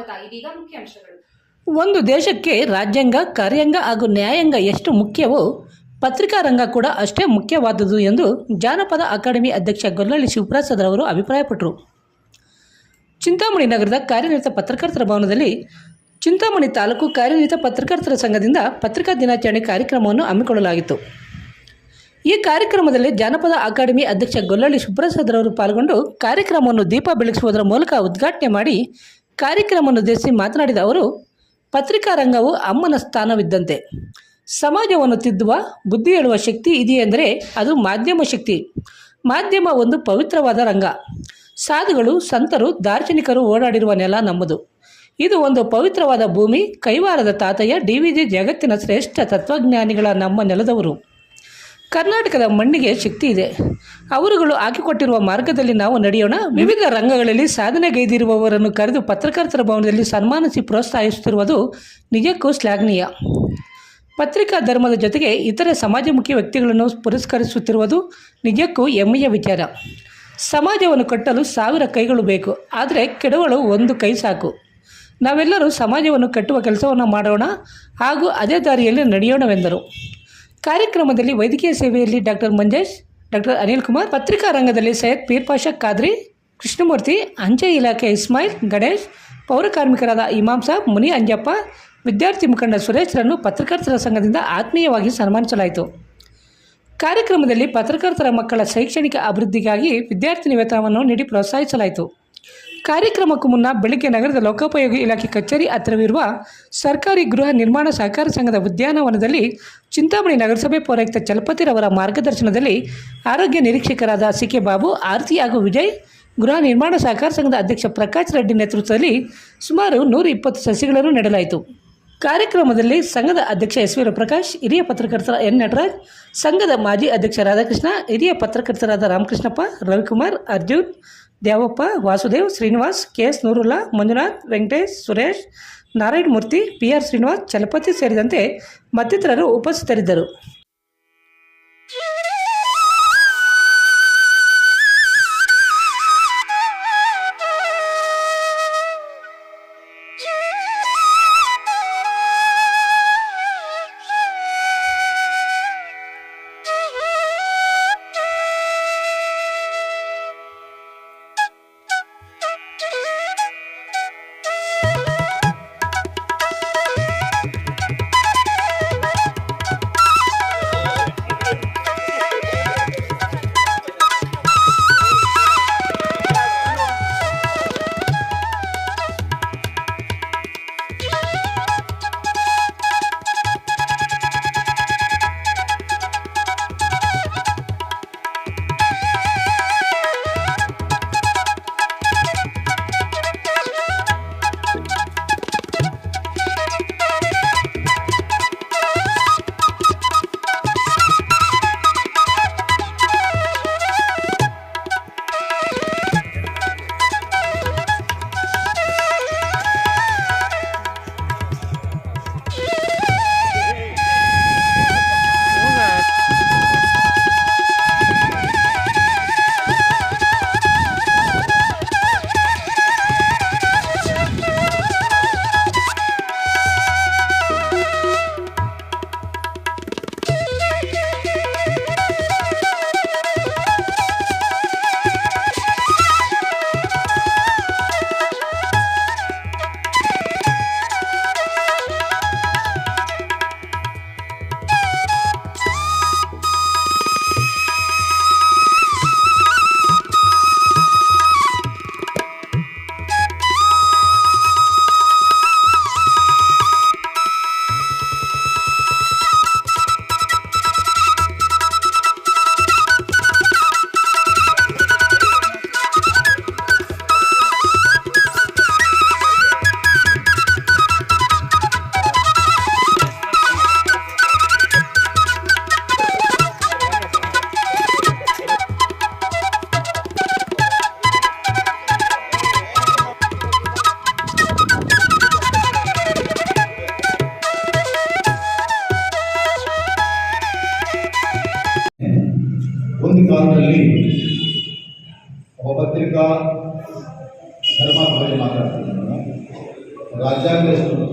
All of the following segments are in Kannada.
ಸ್ವಾಗತ. ಇದೀಗ ಮುಖ್ಯಾಂಶಗಳು ಒಂದು ದೇಶಕ್ಕೆ ರಾಜ್ಯಾಂಗ, ಕಾರ್ಯಾಂಗ ಹಾಗೂ ನ್ಯಾಯಾಂಗ ಎಷ್ಟು ಮುಖ್ಯವೋ ಪತ್ರಿಕಾ ರಂಗ ಕೂಡ ಅಷ್ಟೇ ಮುಖ್ಯವಾದುದು ಎಂದು ಜಾನಪದ ಅಕಾಡೆಮಿ ಅಧ್ಯಕ್ಷ ಗೊಲ್ಲಳ್ಳಿ ಶಿವಪ್ರಸಾದ್ ಅವರು ಅಭಿಪ್ರಾಯಪಟ್ಟರು. ಚಿಂತಾಮಣಿ ನಗರದ ಕಾರ್ಯನಿರತ ಪತ್ರಕರ್ತರ ಭವನದಲ್ಲಿ ಚಿಂತಾಮಣಿ ತಾಲೂಕು ಕಾರ್ಯನಿರತ ಪತ್ರಕರ್ತರ ಸಂಘದಿಂದ ಪತ್ರಿಕಾ ದಿನಾಚರಣೆ ಕಾರ್ಯಕ್ರಮವನ್ನು ಹಮ್ಮಿಕೊಳ್ಳಲಾಗಿತ್ತು. ಈ ಕಾರ್ಯಕ್ರಮದಲ್ಲಿ ಜಾನಪದ ಅಕಾಡೆಮಿ ಅಧ್ಯಕ್ಷ ಗೊಲ್ಲಳ್ಳಿ ಶಿವಪ್ರಸಾದ್ ಅವರು ಪಾಲ್ಗೊಂಡು ಕಾರ್ಯಕ್ರಮವನ್ನು ದೀಪ ಬೆಳಗಿಸುವುದರ ಮೂಲಕ ಉದ್ಘಾಟನೆ ಮಾಡಿ ಕಾರ್ಯಕ್ರಮವನ್ನು ಉದ್ದೇಶಿಸಿ ಮಾತನಾಡಿದ ಅವರು, ಪತ್ರಿಕಾ ರಂಗವು ಅಮ್ಮನ ಸ್ಥಾನವಿದ್ದಂತೆ. ಸಮಾಜವನ್ನು ತಿದ್ದುವ, ಬುದ್ಧಿ ಹೇಳುವ ಶಕ್ತಿ ಇದೆಯೆಂದರೆ ಅದು ಮಾಧ್ಯಮ ಶಕ್ತಿ. ಮಾಧ್ಯಮ ಒಂದು ಪವಿತ್ರವಾದ ರಂಗ. ಸಾಧುಗಳು, ಸಂತರು, ದಾರ್ಶನಿಕರು ಓಡಾಡಿರುವ ನೆಲ ನಮ್ಮದು. ಇದು ಒಂದು ಪವಿತ್ರವಾದ ಭೂಮಿ ಕೈವಾರದ ತಾತಯ್ಯ ಡಿ ವಿ ಜಿ ಜಗತ್ತಿನ ಶ್ರೇಷ್ಠ ತತ್ವಜ್ಞಾನಿಗಳ ನಮ್ಮ ನೆಲದವರು. ಕರ್ನಾಟಕದ ಮಣ್ಣಿಗೆ ಶಕ್ತಿ ಇದೆ. ಅವರುಗಳು ಹಾಕಿಕೊಟ್ಟಿರುವ ಮಾರ್ಗದಲ್ಲಿ ನಾವು ನಡೆಯೋಣ. ವಿವಿಧ ರಂಗಗಳಲ್ಲಿ ಸಾಧನೆಗೈದಿರುವವರನ್ನು ಕರೆದು ಪತ್ರಕರ್ತರ ಭವನದಲ್ಲಿ ಸನ್ಮಾನಿಸಿ ಪ್ರೋತ್ಸಾಹಿಸುತ್ತಿರುವುದು ನಿಜಕ್ಕೂ ಶ್ಲಾಘನೀಯ. ಪತ್ರಿಕಾ ಧರ್ಮದ ಜೊತೆಗೆ ಇತರೆ ಸಮಾಜಮುಖಿ ವ್ಯಕ್ತಿಗಳನ್ನು ಪುರಸ್ಕರಿಸುತ್ತಿರುವುದು ನಿಜಕ್ಕೂ ಹೆಮ್ಮೆಯ ವಿಚಾರ. ಸಮಾಜವನ್ನು ಕಟ್ಟಲು ಸಾವಿರ ಕೈಗಳು ಬೇಕು, ಆದರೆ ಕೆಡವಳು ಒಂದು ಕೈ ಸಾಕು. ನಾವೆಲ್ಲರೂ ಸಮಾಜವನ್ನು ಕಟ್ಟುವ ಕೆಲಸವನ್ನು ಮಾಡೋಣ ಹಾಗೂ ಅದೇ ದಾರಿಯಲ್ಲಿ ನಡೆಯೋಣವೆಂದರು. ಕಾರ್ಯಕ್ರಮದಲ್ಲಿ ವೈದ್ಯಕೀಯ ಸೇವೆಯಲ್ಲಿ ಡಾಕ್ಟರ್ ಮಂಜೇಶ್, ಡಾಕ್ಟರ್ ಅನಿಲ್ ಕುಮಾರ್, ಪತ್ರಿಕಾ ರಂಗದಲ್ಲಿ ಸೈಯದ್ ಪೀರ್ ಪಾಷಾ ಖಾದ್ರಿ, ಕೃಷ್ಣಮೂರ್ತಿ, ಅಂಚೆ ಇಲಾಖೆ ಇಸ್ಮಾಯಿಲ್, ಗಣೇಶ್, ಪೌರ ಕಾರ್ಮಿಕರಾದ ಇಮಾಮ್ ಸಾಬ್, ಮುನಿ ಅಂಜಪ್ಪ, ವಿದ್ಯಾರ್ಥಿ ಮುಖಂಡ ಸುರೇಶ್ರನ್ನು ಪತ್ರಕರ್ತರ ಸಂಘದಿಂದ ಆತ್ಮೀಯವಾಗಿ ಸನ್ಮಾನಿಸಲಾಯಿತು. ಕಾರ್ಯಕ್ರಮದಲ್ಲಿ ಪತ್ರಕರ್ತರ ಮಕ್ಕಳ ಶೈಕ್ಷಣಿಕ ಅಭಿವೃದ್ಧಿಗಾಗಿ ವಿದ್ಯಾರ್ಥಿ ವೇತನವನ್ನು ನೀಡಿ ಪ್ರೋತ್ಸಾಹಿಸಲಾಯಿತು. ಕಾರ್ಯಕ್ರಮಕ್ಕೂ ಮುನ್ನ ಬೆಳಗ್ಗೆ ನಗರದ ಲೋಕೋಪಯೋಗಿ ಇಲಾಖೆ ಕಚೇರಿ ಹತ್ತಿರವಿರುವ ಸರ್ಕಾರಿ ಗೃಹ ನಿರ್ಮಾಣ ಸಹಕಾರ ಸಂಘದ ಉದ್ಯಾನವನದಲ್ಲಿ ಚಿಂತಾಮಣಿ ನಗರಸಭೆ ಪೌರಾಯುಕ್ತ ಚಲಪತಿರವರ ಮಾರ್ಗದರ್ಶನದಲ್ಲಿ ಆರೋಗ್ಯ ನಿರೀಕ್ಷಕರಾದ ಸಿ ಕೆ ಬಾಬು ಆರತಿ ಹಾಗೂ ವಿಜಯ್, ಗೃಹ ನಿರ್ಮಾಣ ಸಹಕಾರ ಸಂಘದ ಅಧ್ಯಕ್ಷ ಪ್ರಕಾಶ್ ರೆಡ್ಡಿ ನೇತೃತ್ವದಲ್ಲಿ ಸುಮಾರು ನೂರ ಇಪ್ಪತ್ತು ಸಸಿಗಳನ್ನು ನೆಡಲಾಯಿತು. ಕಾರ್ಯಕ್ರಮದಲ್ಲಿ ಸಂಘದ ಅಧ್ಯಕ್ಷ ಎಸ್ ವಿ ಪ್ರಕಾಶ್, ಹಿರಿಯ ಪತ್ರಕರ್ತರ ಎನ್. ನಟರಾಜ್, ಸಂಘದ ಮಾಜಿ ಅಧ್ಯಕ್ಷ ರಾಧಾಕೃಷ್ಣ, ಹಿರಿಯ ಪತ್ರಕರ್ತರಾದ Ramakrishnappa, Ravikumar, Arjun Dyavappa Vasudev, Srinivas, K S Noorulla, Manjunath, Venkatesh, Suresh Narayana Murthy P R Srinivas, Chalapathi ಸೇರಿದಂತೆ ಮತ್ತಿತರರು ಉಪಸ್ಥಿತರಿದ್ದರು.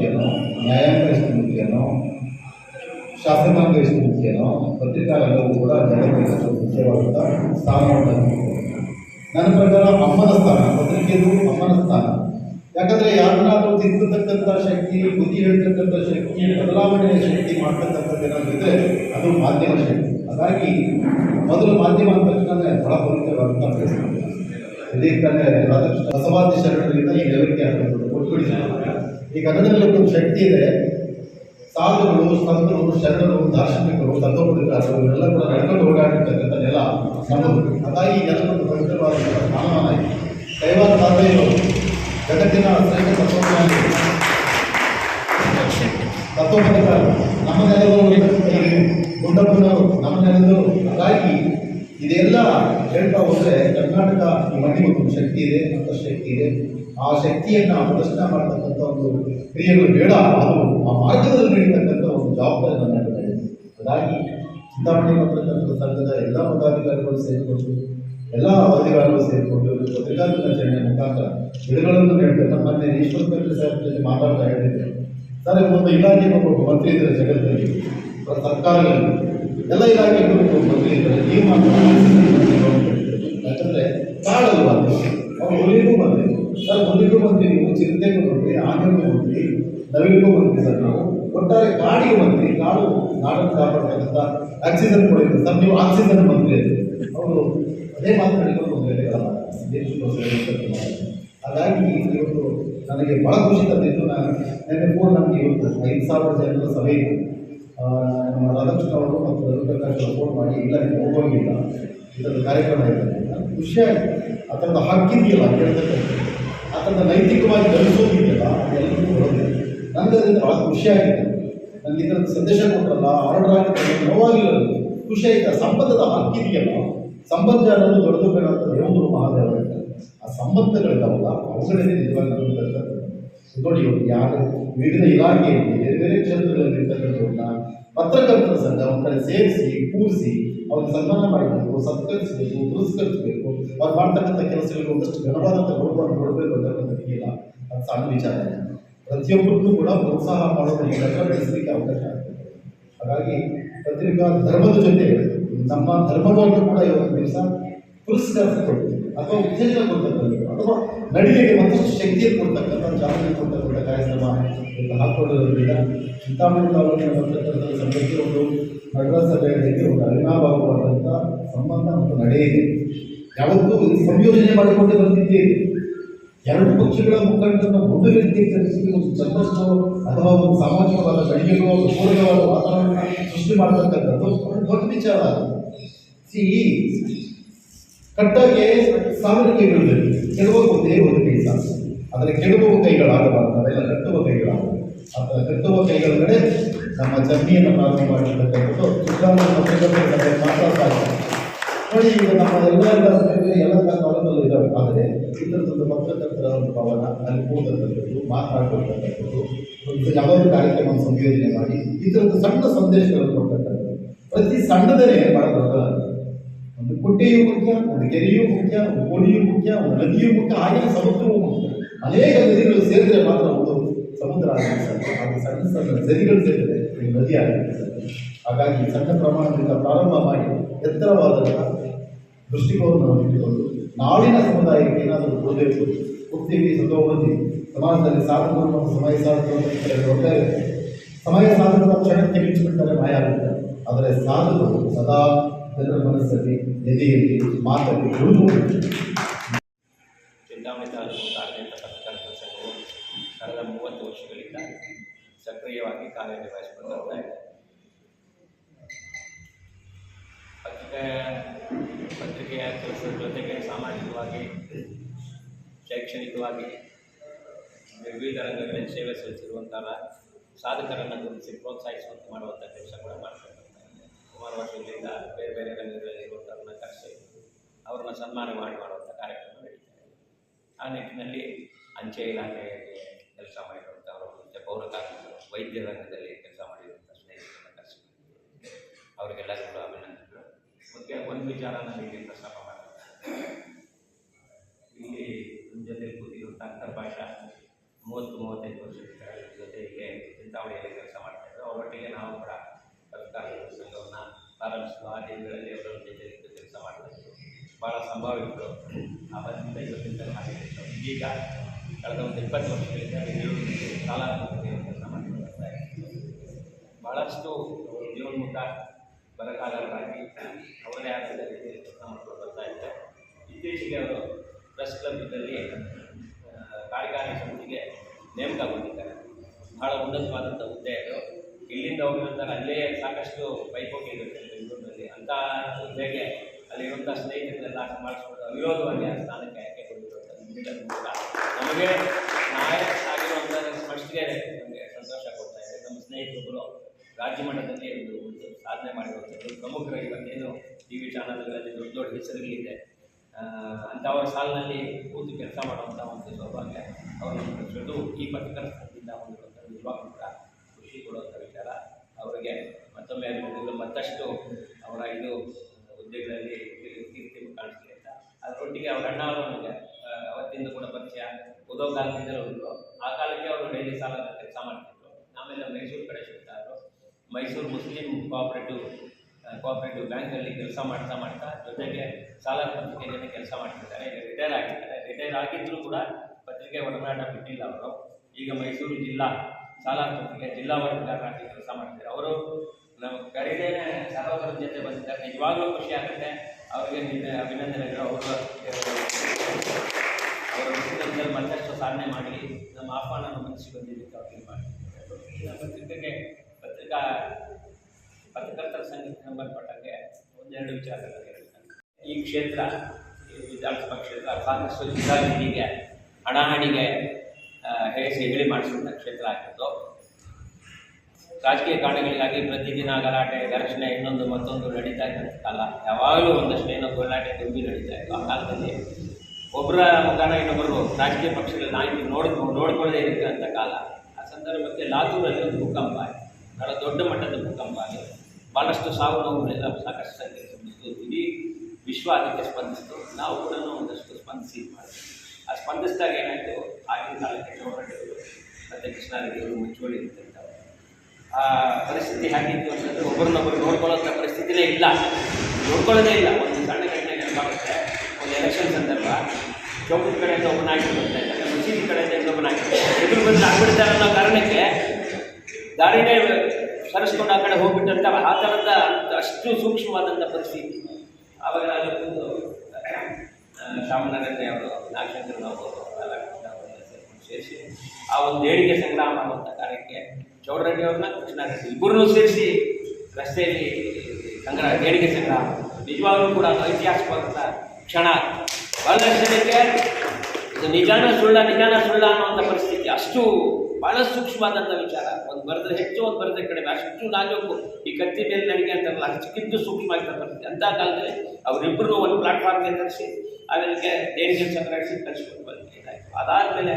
ಮುಖ್ಯನೋ ನ್ಯಾಯಾಂಗ ಎಷ್ಟು ಮುಖ್ಯನೋ ಶಾಸಕಾಂಗ ಎಷ್ಟು ಮುಖ್ಯನೋ ಪತ್ರಿಕಾ ರಂಗವು ಕೂಡ ಜಗತ್ತಿನ ಮುಖ್ಯವಾದಂಥ ಸ್ಥಾನವನ್ನು. ನನ್ನ ಪ್ರಕಾರ ಅಮ್ಮನ ಸ್ಥಾನ ಪತ್ರಿಕೆಯದು ಅಮ್ಮನ ಸ್ಥಾನ. ಯಾಕಂದರೆ ಯಾರನ್ನಾದರೂ ತಿಂತಕ್ಕಂಥ ಶಕ್ತಿ, ಬುದ್ಧಿ ಹೇಳ್ತಕ್ಕಂಥ ಶಕ್ತಿ, ಬದಲಾವಣೆಯ ಶಕ್ತಿ ಮಾಡ್ತಕ್ಕಂಥದ್ದು ಏನಾದ್ರು ಅದು ಮಾಧ್ಯಮ ಶಕ್ತಿ. ಹಾಗಾಗಿ ಮೊದಲು ಮಾಧ್ಯಮ ಅಂತಕ್ಕಂಥ ತಕ್ಷಣ ಬಹಳ ಪವಿತ್ರವಾದಂಥ ಇದೇ ತಾನೇ ಶರಣರಿಂದ ಈ ಅಂತ ಕೊಟ್ಬಿಡಿಸಿದ್ರು ಈ ಕನ್ನಡದಲ್ಲಿ ಒಂದು ಶಕ್ತಿ ಇದೆ. ಸಾಧುಗಳು, ಸಂತರು, ಶರಣರು, ದಾರ್ಶನಿಕರು ತತ್ವಪದಿಕಾರರು ಇವರೆಲ್ಲ ಕೂಡ ನಡ್ಕೊಂಡು ಓಡಾಡಿರ್ತಕ್ಕಂಥ ನೆಲ ನಮ್ಮದು ಹಾಗಾಗಿ ಈ ನೆಲಕ್ಕೊಂದು ಪವಿತ್ರವಾದಂಥ ಸ್ಥಾನಮಾನ ಕೈವಾರ ತಾತೆಯವರು ಜಗತ್ತಿನ ಶ್ರೇಷ್ಠ ತತ್ವಜ್ಞಾನಿ. ನಮ್ಮ ನೆಲದವರು ಗುಂಡಪ್ಪನವರು, ನಮ್ಮ ನೆಲದವರು. ಹಾಗಾಗಿ ಇದೆಲ್ಲ ಹೇಳ್ತಾ ಹೋದ್ರೆ ಕರ್ನಾಟಕ ಮಣ್ಣಿನ ಒಂದು ಶಕ್ತಿ ಇದೆ ಅಂತ ಶಕ್ತಿ ಇದೆ. ಆ ಶಕ್ತಿಯನ್ನ ಪ್ರದರ್ಶನ ಮಾಡತಕ್ಕಂಥ ಒಂದು ಕ್ರಿಯೆಗಳು ಬೇಡ, ಅದು ಆ ಮಾರ್ಗದಲ್ಲಿ ನಡೀತಕ್ಕಂಥ ಒಂದು ಜವಾಬ್ದಾರಿ ನನ್ನ. ಹಾಗಾಗಿ ಚಿಂತಾಮಣಿ ಪತ್ರಕರ್ತರ ಸಂಘದ ಎಲ್ಲ ಪದಾಧಿಕಾರಿಗಳು ಸೇರಿಕೊಂಡು, ಎಲ್ಲ ಅಧಿಕಾರಿಗಳು ಸೇರಿಕೊಂಡು ಪತ್ರಿಕಾ ದಿನಾಚರಣೆ ಮುಖಾಂತರ ಗಿಡಗಳನ್ನು ನಮ್ಮ ಮೊನ್ನೆ ಈಶ್ವರ ಪತ್ರಿ ಸಾಹೇಬ್ ಜೊತೆ ಮಾತಾಡ್ತಾ ಹೇಳಿದ್ದೆ ಸರ್ ಒಂದು ಇಲಾಖೆ ಮಂತ್ರಿ ಇದ್ದಾರೆ ಜಗತ್ತಲ್ಲಿ ಪ್ರ- ಸರ್ಕಾರದಲ್ಲಿ ಎಲ್ಲ ಇಲಾಖೆಗಳು ಒಬ್ಬ ಈ ಮಾತು ಯಾಕಂದರೆ ಕಾಡಲ್ವಾ ಅವ್ರು ಹುಲಿಗೂ ಬಂದಿದೆ ಸರ್ ಹುಲಿಗೂ ಬಂದ್ವಿ ನೀವು ಚಿಂತೆಗೂ ಬಂದ್ರಿ, ಆನೆಗೂ ಬಂದ್ರಿ ನವಿಲಿಗೂ ಬಂದ್ವಿ ಸರ್ ನಾವು ಒಟ್ಟಾರೆ ಕಾಡಿಗೆ ಬಂದ್ರಿ, ಕಾಡು ನಾಡನ್ನು ಕಾಪಾಡ್ತಕ್ಕಂಥ ಆಕ್ಸಿಜನ್ ಕೊಡಿದ್ರು ಸರ್, ನೀವು ಆಕ್ಸಿಜನ್ ಮಂತ್ರಿ ಅವರು ಅದೇ ಮಾತನಾಡಿಕೊಂಡು ಕೆಲಸ ಹಾಗಾಗಿ ಇವತ್ತು ನನಗೆ ಬಹಳ ಖುಷಿ ತಂದಿದ್ದು. ನಾನು ನನಗೆ ಫೋನ್ ನಮಗೆ ಇವತ್ತು ಐದು ಸಾವಿರ ಜನರ ಸಭೆ ನಮ್ಮ ರಾಧಾಕೃಷ್ಣ ಅವರು ಮತ್ತು ರವಿಪ್ರಕಾಶ್ ಸಪೋರ್ಟ್ ಮಾಡಿ, ಇಲ್ಲ, ನೀವು ಹೋಗೋಂಗಿಲ್ಲ ಇದರ ಕಾರ್ಯಕ್ರಮ ಇದೆ ನನಗೆ ಖುಷಿ ಆಯಿತು. ಆ ಥರದ ಹಕ್ಕಿದೆಯಲ್ಲ ಕೇಳ್ತಕ್ಕಂಥ ಆ ಥರದ ನೈತಿಕವಾಗಿ ಗಳಿಸೋದಿದೆಯಲ್ಲ ಅದೆಲ್ಲರಿಗೂ ಬರೋದಿಲ್ಲ ನನಗೆ ಅದರಿಂದ ಭಾಳ ಖುಷಿ ಆಗಿದೆ ನನಗೆ ಇದರಲ್ಲಿ ಸಂದೇಶ ಕೊಟ್ಟರಲ್ಲ ಆರ್ಡರ್ ಆಗಿದ್ರೆ ನೋವಾಗಿಲ್ಲ ನನಗೆ. ಖುಷಿ ಆಯ್ತು. ಆ ಸಂಬಂಧದ ಹಕ್ಕಿದೆಯಲ್ಲ ಸಂಬಂಧ ಅನ್ನೋದು ದೊಡ್ಡದು ಬೇಡ ಅಂತ ಮಹಾದೇವ ಆ ಸಂಬಂಧಗಳಿದ್ದಾವಲ್ಲ, ಅವುಗಳೇ ನಿಜವಾಗಿ ನನಗೆ ನೋಡಿ ಯಾರು? ವಿವಿಧ ಇಲಾಖೆಯಲ್ಲಿ ಬೇರೆ ಬೇರೆ ಕ್ಷೇತ್ರಗಳಲ್ಲಿ ಇರ್ತಕ್ಕಂಥವ್ರನ್ನ ಪತ್ರಕರ್ತರ ಸಂಘ ಒಂದು ಕಡೆ ಸೇರಿಸಿ, ಕೂರಿಸಿ ಅವ್ರಿಗೆ ಸನ್ಮಾನ ಮಾಡಬೇಕು ಸತ್ಕರಿಸಬೇಕು, ಪುರಸ್ಕರಿಸಬೇಕು. ಅವ್ರು ಮಾಡ್ತಕ್ಕಂಥ ಕೆಲಸಗಳಿಗೆ ಒಂದಷ್ಟು ಘನವಾದಂಥ ಗೌರವವನ್ನು ಕೊಡಬೇಕು ಅಂತಕ್ಕಂಥ ಇಲ್ಲ ಅದು ಸಣ್ಣ ವಿಚಾರ. ಪ್ರತಿಯೊಬ್ಬರಿಗೂ ಕೂಡ ಪ್ರೋತ್ಸಾಹ ಮಾಡೋದು ಈ ಲೆಕ್ಕ ಬೆಳೆಸಲಿಕ್ಕೆ ಅವಕಾಶ ಆಗ್ತದೆ. ಹಾಗಾಗಿ ಪತ್ರಿಕಾ ಧರ್ಮದ ಜೊತೆ ನಮ್ಮ ಧರ್ಮವನ್ನು ಕೂಡ ಇವತ್ತು ದಿವಸ ಪುರಸ್ಕರಿಸಿಕೊಡ್ತೀವಿ ಅಥವಾ ಉತ್ತೇಜನ ಕೊಡ್ತಕ್ಕಂಥದ್ದು ಅಥವಾ ನಡಿಗೆಗೆ ಮತ್ತಷ್ಟು ಶಕ್ತಿಯನ್ನು ಕೊಡ್ತಕ್ಕಂಥ ಚಾಲನೆ ಕೊಡ್ತಕ್ಕಂಥ ಕಾರ್ಯಕ್ರಮ ಅಂತ ಹಾಕೊಂಡಿರೋದ್ರಿಂದ ಚಿಂತಾಮಣಿ ತಾಲೂಕಿನ ಬರ್ತಕ್ಕಂಥ ಸಂಘಕ್ಕೆ ಒಂದು ನಗರ ಸಭೆಗಳಿಗೆ ಒಂದು ಅರಿಣಾಭಾವವಾದಂಥ ಸಂಬಂಧ ಮತ್ತು ನಡೆಯಿದೆ ಯಾವತ್ತೂ ಸಂಯೋಜನೆ ಮಾಡಿಕೊಂಡೇ ಬಂದಿದ್ದೇವೆ ಎರಡು ಪಕ್ಷಗಳ ಮುಖಂಡರನ್ನು ಒಂದು ವ್ಯಕ್ತೀಕರಿಸಿ ಒಂದು ಚಂದಸ್ಸು ಅಥವಾ ಒಂದು ಸಾಮಾಜಿಕವಾದ ಬೆಳವಣಿಗೆಗಳು ಒಂದು ಪೂರಕವಾದ ವಾತಾವರಣ ಸೃಷ್ಟಿ ಮಾಡತಕ್ಕಂಥದ್ದು. ದೊಡ್ಡ ವಿಚಾರ ಸಿ ಕಟ್ಟಕ್ಕೆ ಸಾವಿರ ಕೈಗಳಿದೆ ಕೆಡುವ ಒಂದೇ ಒಂದು ಕೈ ಸಾಕು ಆದರೆ ಕೆಡುವ ಕೈಗಳಾಗಬಾರದು. ಅವೆಲ್ಲ ಕಟ್ಟುವ ಕೈಗಳಾಗಬೇಕು ಅದರ ಕಟ್ಟುವ ಕೈಗಳ ಕಡೆ ನಮ್ಮ ಜರ್ನಿಯನ್ನು ಪ್ರಾರಂಭ ಮಾಡಿರ್ತಕ್ಕಂಥದ್ದು ಸಭೆ ನೋಡಿ, ಈಗ ನಮ್ಮ ಎಲ್ಲ ಎಲ್ಲ ಕಾಲದಲ್ಲೂ ಇದ್ದಾವೆ ಆದರೆ ಇದರದೊಂದು ಪತ್ರಕರ್ತರ ಒಂದು ಭವನ ಅಲ್ಲಿ ಕೂತಕ್ಕಂಥದ್ದು ಮಾತಾಡ್ತಕ್ಕಂಥದ್ದು ಒಂದು ಯಾವ ಕಾರ್ಯಕ್ರಮ ಸಂಯೋಜನೆ ಮಾಡಿ ಇದರದ್ದು ಸಣ್ಣ ಸಂದೇಶಗಳನ್ನು ಕೊಡ್ತಕ್ಕಂಥದ್ದು. ಪ್ರತಿ ಸಣ್ಣದನ್ನೇ ಬಹಳ ಕುಟ್ಟೆಯೂ ಮುಖ್ಯ ಒಂದು ಕೆರೆಯೂ ಮುಖ್ಯ ಕೋಡಿಯೂ ಮುಖ್ಯ ಒಂದು ನದಿಯೂ ಮುಖ್ಯ ಹಾಗೆ ಸಮುದ್ರವೂ ಮುಖ್ಯ ಅನೇಕ ನದಿಗಳು ಸೇರಿದ್ರೆ ಮಾತ್ರ ಒಂದು ಸಮುದ್ರ ಸರ್ ಹಾಗೆ ಸಣ್ಣ ಸಣ್ಣ ಸರಿಗಳು ಸೇರಿದ್ರೆ ನದಿ ಆಗಿರ್ತದೆ ಹಾಗಾಗಿ ಸಣ್ಣ ಪ್ರಮಾಣದಿಂದ ಪ್ರಾರಂಭ ಮಾಡಿ ಎತ್ತರವಾದಂತಹ ದೃಷ್ಟಿಕೋನವನ್ನು ಇಟ್ಟುಕೊಂಡು ನಾಡಿನ ಸಮುದಾಯಕ್ಕೆ ಏನಾದರೂ ಕೊಡಬೇಕು ಕೊಡ್ತೀವಿ ಸದೋಬಂದಿ ಸಮಾಜದಲ್ಲಿ ಸಾಧನ ಸಮಯ ಕೆಲವರು ಒಳ್ಳೆಯ ಸಮಯ ಸಾಧನದ ಕ್ಷಣಕ್ಕೆ ಬಿಟ್ಟುಬಿಟ್ಟರೆ ಮಾಯ ಆಗುತ್ತೆ ಆದರೆ ಸಾಧಕರು ಸದಾ ಜನರ ಮನಸ್ಸಲ್ಲಿ ಎದೆಯಲ್ಲಿ ಮಾತಲ್ಲಿ ಉಳಿದು ಚಿಂತಾಮಣಿ ತಾಲೂಕು ಸಾರ್ವಜನಿಕ ಪತ್ರಕರ್ತರ ಸಂಘವು ಕಳೆದ ಮೂವತ್ತು ವರ್ಷಗಳಿಂದ ಸಕ್ರಿಯವಾಗಿ ಕಾರ್ಯನಿರ್ವಹಿಸಿಕೊಂಡು ಪತ್ರಿಕೆ, ಪತ್ರಿಕೆಯ ಕೆಲಸದ ಜೊತೆಗೆ ಸಾಮಾಜಿಕವಾಗಿ, ಶೈಕ್ಷಣಿಕವಾಗಿ ವಿವಿಧ ರಂಗಗಳಲ್ಲಿ ಸೇವೆ ಸಲ್ಲಿಸಿರುವಂತಹ ಸಾಧಕರನ್ನು ಗುರುತಿಸಿ ಪ್ರೋತ್ಸಾಹಿಸುವಂತೆ ಮಾಡುವಂಥ ಕೆಲಸ ಕೂಡ ಮಾಡ್ತಾರೆ. ಸುಮಾರು ವರ್ಷಗಳಿಂದ ಬೇರೆ ಬೇರೆ ಗಣ್ಯಗಳಲ್ಲಿ ಇರುವಂಥವ್ರನ್ನ ಕರೆಸಿ ಅವ್ರನ್ನ ಸನ್ಮಾನ ಮಾಡಿ ಮಾಡುವಂಥ ಕಾರ್ಯಕ್ರಮ ನಡೀತಾ ಇದೆ. ಆ ನಿಟ್ಟಿನಲ್ಲಿ ಅಂಚೆ ಇಲಾಖೆಯಲ್ಲಿ ಕೆಲಸ ಮಾಡಿರುವಂಥವರು ಮತ್ತು ಪೌರ ಕಾರ್ಮಿಕರು, ವೈದ್ಯ ರಂಗದಲ್ಲಿ ಕೆಲಸ ಮಾಡಿರುವಂಥ ಸ್ನೇಹಿತರನ್ನು ಕರೆಸಿ ಅವರಿಗೆಲ್ಲರಿಗೂ ಅಭಿನಂದನೆಗಳು. ಮುಖ್ಯ ಒಂದು ವಿಚಾರ ನಾನು ಇಲ್ಲಿ ಪ್ರಸ್ತಾಪ ಮಾಡ್ತೀನಿ. ಇಲ್ಲಿ ನಮ್ಮ ಜೊತೆ ಕೂತಿರುವಂಥ ಅಂತರ್ಭಾಷಾ ಮೂವತ್ತು ಮೂವತ್ತೈದು ವರ್ಷದ ಜೊತೆಗೆ ಚಿಂತಾವಣಿಯಲ್ಲಿ ಕೆಲಸ ಮಾಡ್ತಾಯಿದ್ರು ಅವರೊಟ್ಟಿಗೆ ನಾವು ಕೂಡ ಸರ್ಕಾರ ಸಂಘವನ್ನು ಪ್ರಾರಂಭಿಸಿದ್ದು ಆ ದಿನಗಳಲ್ಲಿ ಅವರ ಜೊತೆ ಕೆಲಸ ಮಾಡಿದ್ರು. ಭಾಳ ಆ ಬಂದಿಂದ ಇವತ್ತಿಂದ ಹಾಗೆ ಇತ್ತು. ಈಗ ಕಳೆದ ಒಂದು ಇಪ್ಪತ್ತು ವರ್ಷಗಳಿಂದ ಬೆಂಗಳೂರಿನಲ್ಲಿ ಶಾಲಾತ್ಮಕತೆ ಕೆಲಸ ಇದ್ದೀವಿ. ಭಾಳಷ್ಟು ಜೀವನ್ಮುಖ ಬರಗಾಲರಾಗಿ ಅವರೇ ಆದ ರೀತಿಯಲ್ಲಿ ಕೆಲಸ ಮಾಡಿಕೊಂಡು ಬರ್ತಾ ಇದ್ದಾರೆ. ಇತ್ತೀಚೆಗೆ ಅವರು ಪ್ರೆಸ್ ಕ್ಲಬ್ನಲ್ಲಿ ಕಾರ್ಯಕಾರಿ ಸಮಿತಿಗೆ ನೇಮಕಗೊಂಡಿದ್ದಾರೆ ಬಹಳ ಉನ್ನತವಾದಂಥ ಹುದ್ದೆ ಅದು. ಇಲ್ಲಿಂದ ಹೋಗಿರ್ತಾರೆ ಅಲ್ಲೇ ಸಾಕಷ್ಟು ಪೈಪೋಟಿ ಇರುತ್ತೆ ಬೆಂಗಳೂರಿನಲ್ಲಿ. ಅಂತ ಹುದ್ದೆಗೆ ಅಲ್ಲಿರುವಂಥ ಸ್ನೇಹಿತರನ್ನೆಲ್ಲ ಮಾಡಿಸ್ಕೊಂಡು ಅವಿರೋಧವಾಗಿ ಆ ಸ್ಥಾನಕ್ಕೆ ಆಯ್ಕೆ ನಮಗೆ ನಾಯಕ ಆಗಿರುವಂಥ ಫಸ್ಟ್ಗೆ ನಮಗೆ ಸಂತೋಷ ಕೊಡ್ತಾ ಇದೆ. ನಮ್ಮ ಸ್ನೇಹಿತರೊಬ್ಬರು ರಾಜ್ಯ ಮಟ್ಟದಲ್ಲಿ ಒಂದು ಒಂದು ಸಾಧನೆ ಮಾಡಿರುವಂಥದ್ದು. ಪ್ರಮುಖರಾಗಿ ಇವತ್ತೇನು ಟಿ ವಿ ಚಾನಲ್ಗಳಲ್ಲಿ ದೊಡ್ಡ ದೊಡ್ಡ ಹೆಸರುಗಳಿದೆ. ಅಂಥವ್ರ ಸಾಲಿನಲ್ಲಿ ಕೂತು ಕೆಲಸ ಮಾಡುವಂಥ ಒಂದು ಸೌಭಾಗ್ಯ ಅವರು ಈ ಪತ್ರಕರ್ತದಿಂದ ಹೊಂದಿರುವಂಥ ನಿಜವಾಗ್ಲೂ ಕೂಡ ಖುಷಿ ಕೊಡುವಂಥ ಅವರಿಗೆ ಮತ್ತೊಮ್ಮೆ ಅಭಿನಂದನೆಗಳು ಮತ್ತಷ್ಟು ಅವರ ಇದು ಹುದ್ದೆಗಳಲ್ಲಿ ಕೀರ್ತಿ ಕಾಣಿಸ್ಲಿ ಅಂತ. ಅದರೊಟ್ಟಿಗೆ ಅವ್ರ ಅಣ್ಣ ಅವರು ನನಗೆ ಅವತ್ತಿಂದ ಕೂಡ ಪರಿಚಯ. ಓದೋ ಕಾಲದಿಂದಲೂ ಉಂಟು. ಆ ಕಾಲಕ್ಕೆ ಅವರು ಡೈಲಿ ಸಾಲದ ಕೆಲಸ ಮಾಡ್ತಿದ್ರು. ಆಮೇಲೆ ಮೈಸೂರು ಕಡೆ ಸಿಗ್ತಾ ಇದ್ರು ಮೈಸೂರು ಮುಸ್ಲಿಂ ಕೋಆಪರೇಟಿವ್ ಕೋಆಪರೇಟಿವ್ ಬ್ಯಾಂಕಲ್ಲಿ ಕೆಲಸ ಮಾಡ್ತಾ ಮಾಡ್ತಾ ಜೊತೆಗೆ ಸಾಲ ಪತ್ರಿಕೆಯಲ್ಲಿ ಕೆಲಸ ಮಾಡ್ತಿದ್ದಾರೆ. ಈಗ ರಿಟೈರ್ ಆಗಿದ್ದಾರೆ. ರಿಟೈರ್ ಆಗಿದ್ದರೂ ಕೂಡ ಪತ್ರಿಕೆ ಒಡನಾಟ ಬಿಟ್ಟಿಲ್ಲ ಅವರು. ಈಗ ಮೈಸೂರು ಜಿಲ್ಲಾ ಪತ್ರಿಕೆ ಜಿಲ್ಲಾ ವರದಿಗಾರರಾಗಿ ಕೆಲಸ ಮಾಡ್ತಿದ್ದಾರೆ. ಅವರು ನಮ್ಮ ಕರೀದೇನೆ ಸಹೋದರ ಜೊತೆ ಬಂದಿದ್ದಾರೆ. ನಿಜವಾಗ್ಲೂ ಖುಷಿ ಆಗುತ್ತೆ. ಅವರಿಗೆ ನಿನ್ನೆ ಅಭಿನಂದನೆಗಳು. ಅವರು ಅವರ ವೃತ್ತಿನಲ್ಲಿ ಮತ್ತಷ್ಟು ಸಾಧನೆ ಮಾಡಿ, ನಮ್ಮ ಆಹ್ವಾನ ಮನಸ್ಸಿಗೆ ಬಂದಿದ್ದಕ್ಕೆ ಅವ್ರಿಗೆ ಮಾಡಿ ಪತ್ರಿಕೆಗೆ, ಪತ್ರಿಕಾ, ಪತ್ರಕರ್ತರ ಸಂಘಕ್ಕೆ ಸಂಬಂಧಪಟ್ಟಂಗೆ ಒಂದೆರಡು ಹೇಳ್ತೇನೆ ಈ ಕ್ಷೇತ್ರ ವಿಧಾನಸಭಾ ಕ್ಷೇತ್ರ ಸಾಕಷ್ಟು ಜಿಲ್ಲಾಧಿಗೆ ಹಣಾಹಣಿಗೆ ಹೇಸಿ ಹೇಳಿ ಮಾಡಿಸಿದಂಥ ಕ್ಷೇತ್ರ ಆಗಿತ್ತು ರಾಜಕೀಯ ಕಾರಣಗಳಿಗಾಗಿ ಪ್ರತಿದಿನ ಗಲಾಟೆ, ಘರ್ಷಣೆ, ಇನ್ನೊಂದು ಮತ್ತೊಂದು ನಡೀತಾ ಇದ್ದಂಥ ಕಾಲ ಯಾವಾಗಲೂ ಒಂದಷ್ಟು ಏನೋ ಗಲಾಟೆ ತುಂಬಿ ನಡೀತಾ ಇತ್ತು ಆ ಕಾಲದಲ್ಲಿ ಒಬ್ಬರ ಮುಖಾನ ಇನ್ನೊಬ್ಬರು ರಾಜಕೀಯ ಪಕ್ಷಗಳ ನಾಯಕರು ನೋಡ್, ನೋಡ್ಕೊಳ್ಳದೇ ಇರ್ತಕ್ಕಂಥ ಕಾಲ. ಆ ಸಂದರ್ಭಕ್ಕೆ ಲಾತೂರಲ್ಲಿ ಒಂದು ಭೂಕಂಪ ಬಹಳ ದೊಡ್ಡ ಮಟ್ಟದ ಭೂಕಂಪ ಆಗಿದೆ. ಭಾಳಷ್ಟು ಸಾವು ನೋವುಗಳೆಲ್ಲ ಸಾಕಷ್ಟು ಸಂಖ್ಯೆ ಸಂಭವಿಸಿತು ಇಡೀ ವಿಶ್ವ ಅದಕ್ಕೆ ಸ್ಪಂದಿಸಿತು. ನಾವು ಕೂಡ ಒಂದಷ್ಟು ಸ್ಪಂದಿಸಿ ಮಾಡಿದ್ವಿ ಆ ಸ್ಪಂದಿಸಿದಾಗ ಏನಾಯಿತು? ಆಗಿನ ಕಾಲಕ್ಕೆ ಚೌಡರೆಡ್ಡಿಯವರು ಮತ್ತು ಮುಚ್ಚುವಳಿ ಅಂತ ಆ ಪರಿಸ್ಥಿತಿ ಹೇಗಿತ್ತು ಅಂತಂದರೆ ಒಬ್ಬರನ್ನೊಬ್ಬರು ನೋಡ್ಕೊಳ್ಳೋಂಥ ಪರಿಸ್ಥಿತಿನೇ ಇಲ್ಲ. ನೋಡ್ಕೊಳ್ಳೋದೇ ಇಲ್ಲ. ಒಂದು ಸಣ್ಣ ಘಟನೆ ನೆನಪಾಗುತ್ತೆ. ಒಂದು ಎಲೆಕ್ಷನ್ ಸಂದರ್ಭ ಚೌಕದ ಕಡೆಯಿಂದ ಒಬ್ಬನ ಬರ್ತಾ ಇದ್ದಾರೆ, ಮಸೀದಿ ಕಡೆಯಿಂದ ಇನ್ನೊಬ್ಬನ ನಾಯಕರು ಎದುರು ಬಂದು ಆಗ್ಬಿಡ್ತಾರೆ ಅನ್ನೋ ಕಾರಣಕ್ಕೆ ದಾರಿನೇ ಸರಿಸ್ಕೊಂಡು ಆ ಕಡೆ ಹೋಗ್ಬಿಟ್ಟಂತ ಆ ಥರದ ಅಷ್ಟು ಸೂಕ್ಷ್ಮವಾದಂಥ ಪರಿಸ್ಥಿತಿ. ಆವಾಗ ನಾನು ಒಂದು ಶಾಮನಗರದಲ್ಲಿ ಅವರು ನಾಗಶಂಕರ್ ಅವರು ಸೇರಿಸಿ ಆ ಒಂದು ದೇಣಿಗೆ ಸಂಗ್ರಹ ಮಾಡುವಂಥ ಕಾರ್ಯಕ್ಕೆ ಚೌಡರೆಡ್ಡಿ ಅವ್ರನ್ನ ಕೃಷ್ಣಾರೆಡ್ಡಿ ಇಬ್ಬರನ್ನೂ ಸೇರಿಸಿ ರಸ್ತೆಯಲ್ಲಿ ಸಂಗ್ರಹ ದೇಣಿಗೆ ಸಂಗ್ರಹ ನಿಜವಾಗ್ಲೂ ಕೂಡ ಐತಿಹಾಸಿಕವಾದಂಥ ಕ್ಷಣ. ಬಹಳಷ್ಟು ಜನಕ್ಕೆ ನಿಜಾನ ಸುಳ್ಳ ನಿಜಾನ ಸುಳ್ಳ ಅನ್ನುವಂಥ ಪರಿಸ್ಥಿತಿ ಅಷ್ಟು ಬಹಳ ಸೂಕ್ಷ್ಮವಾದಂಥ ವಿಚಾರ. ಒಂದು ಬರೆದ್ರೆ ಹೆಚ್ಚು, ಒಂದು ಬರೆದ್ರೆ ಕಡಿಮೆ. ಅಷ್ಟು ನಾಲ್ಕು ಈ ಕತ್ತಿ ಮೇಲೆ ನನಗೆ ಅಂತಾರಲ್ಲ, ಅಷ್ಟಕ್ಕಿಂತ ಸೂಕ್ಷ್ಮ ಆಗ್ತಾ ಬರ್ತದೆ ಅಂಥ ಕಾಲದಲ್ಲಿ ಅವರಿಬ್ಬರು ಒಂದು ಪ್ಲಾಟ್ಫಾರ್ಮ್ಗೆ ತರಿಸಿ ಆಮೇಲೆ ದೇಣಿಗೆ ಸಂಗ್ರಹಿಸಿ ಕಳಿಸ್ಕೊಂಡು ಬಂದಿದ್ದಾಯಿತು ಅದಾದಮೇಲೆ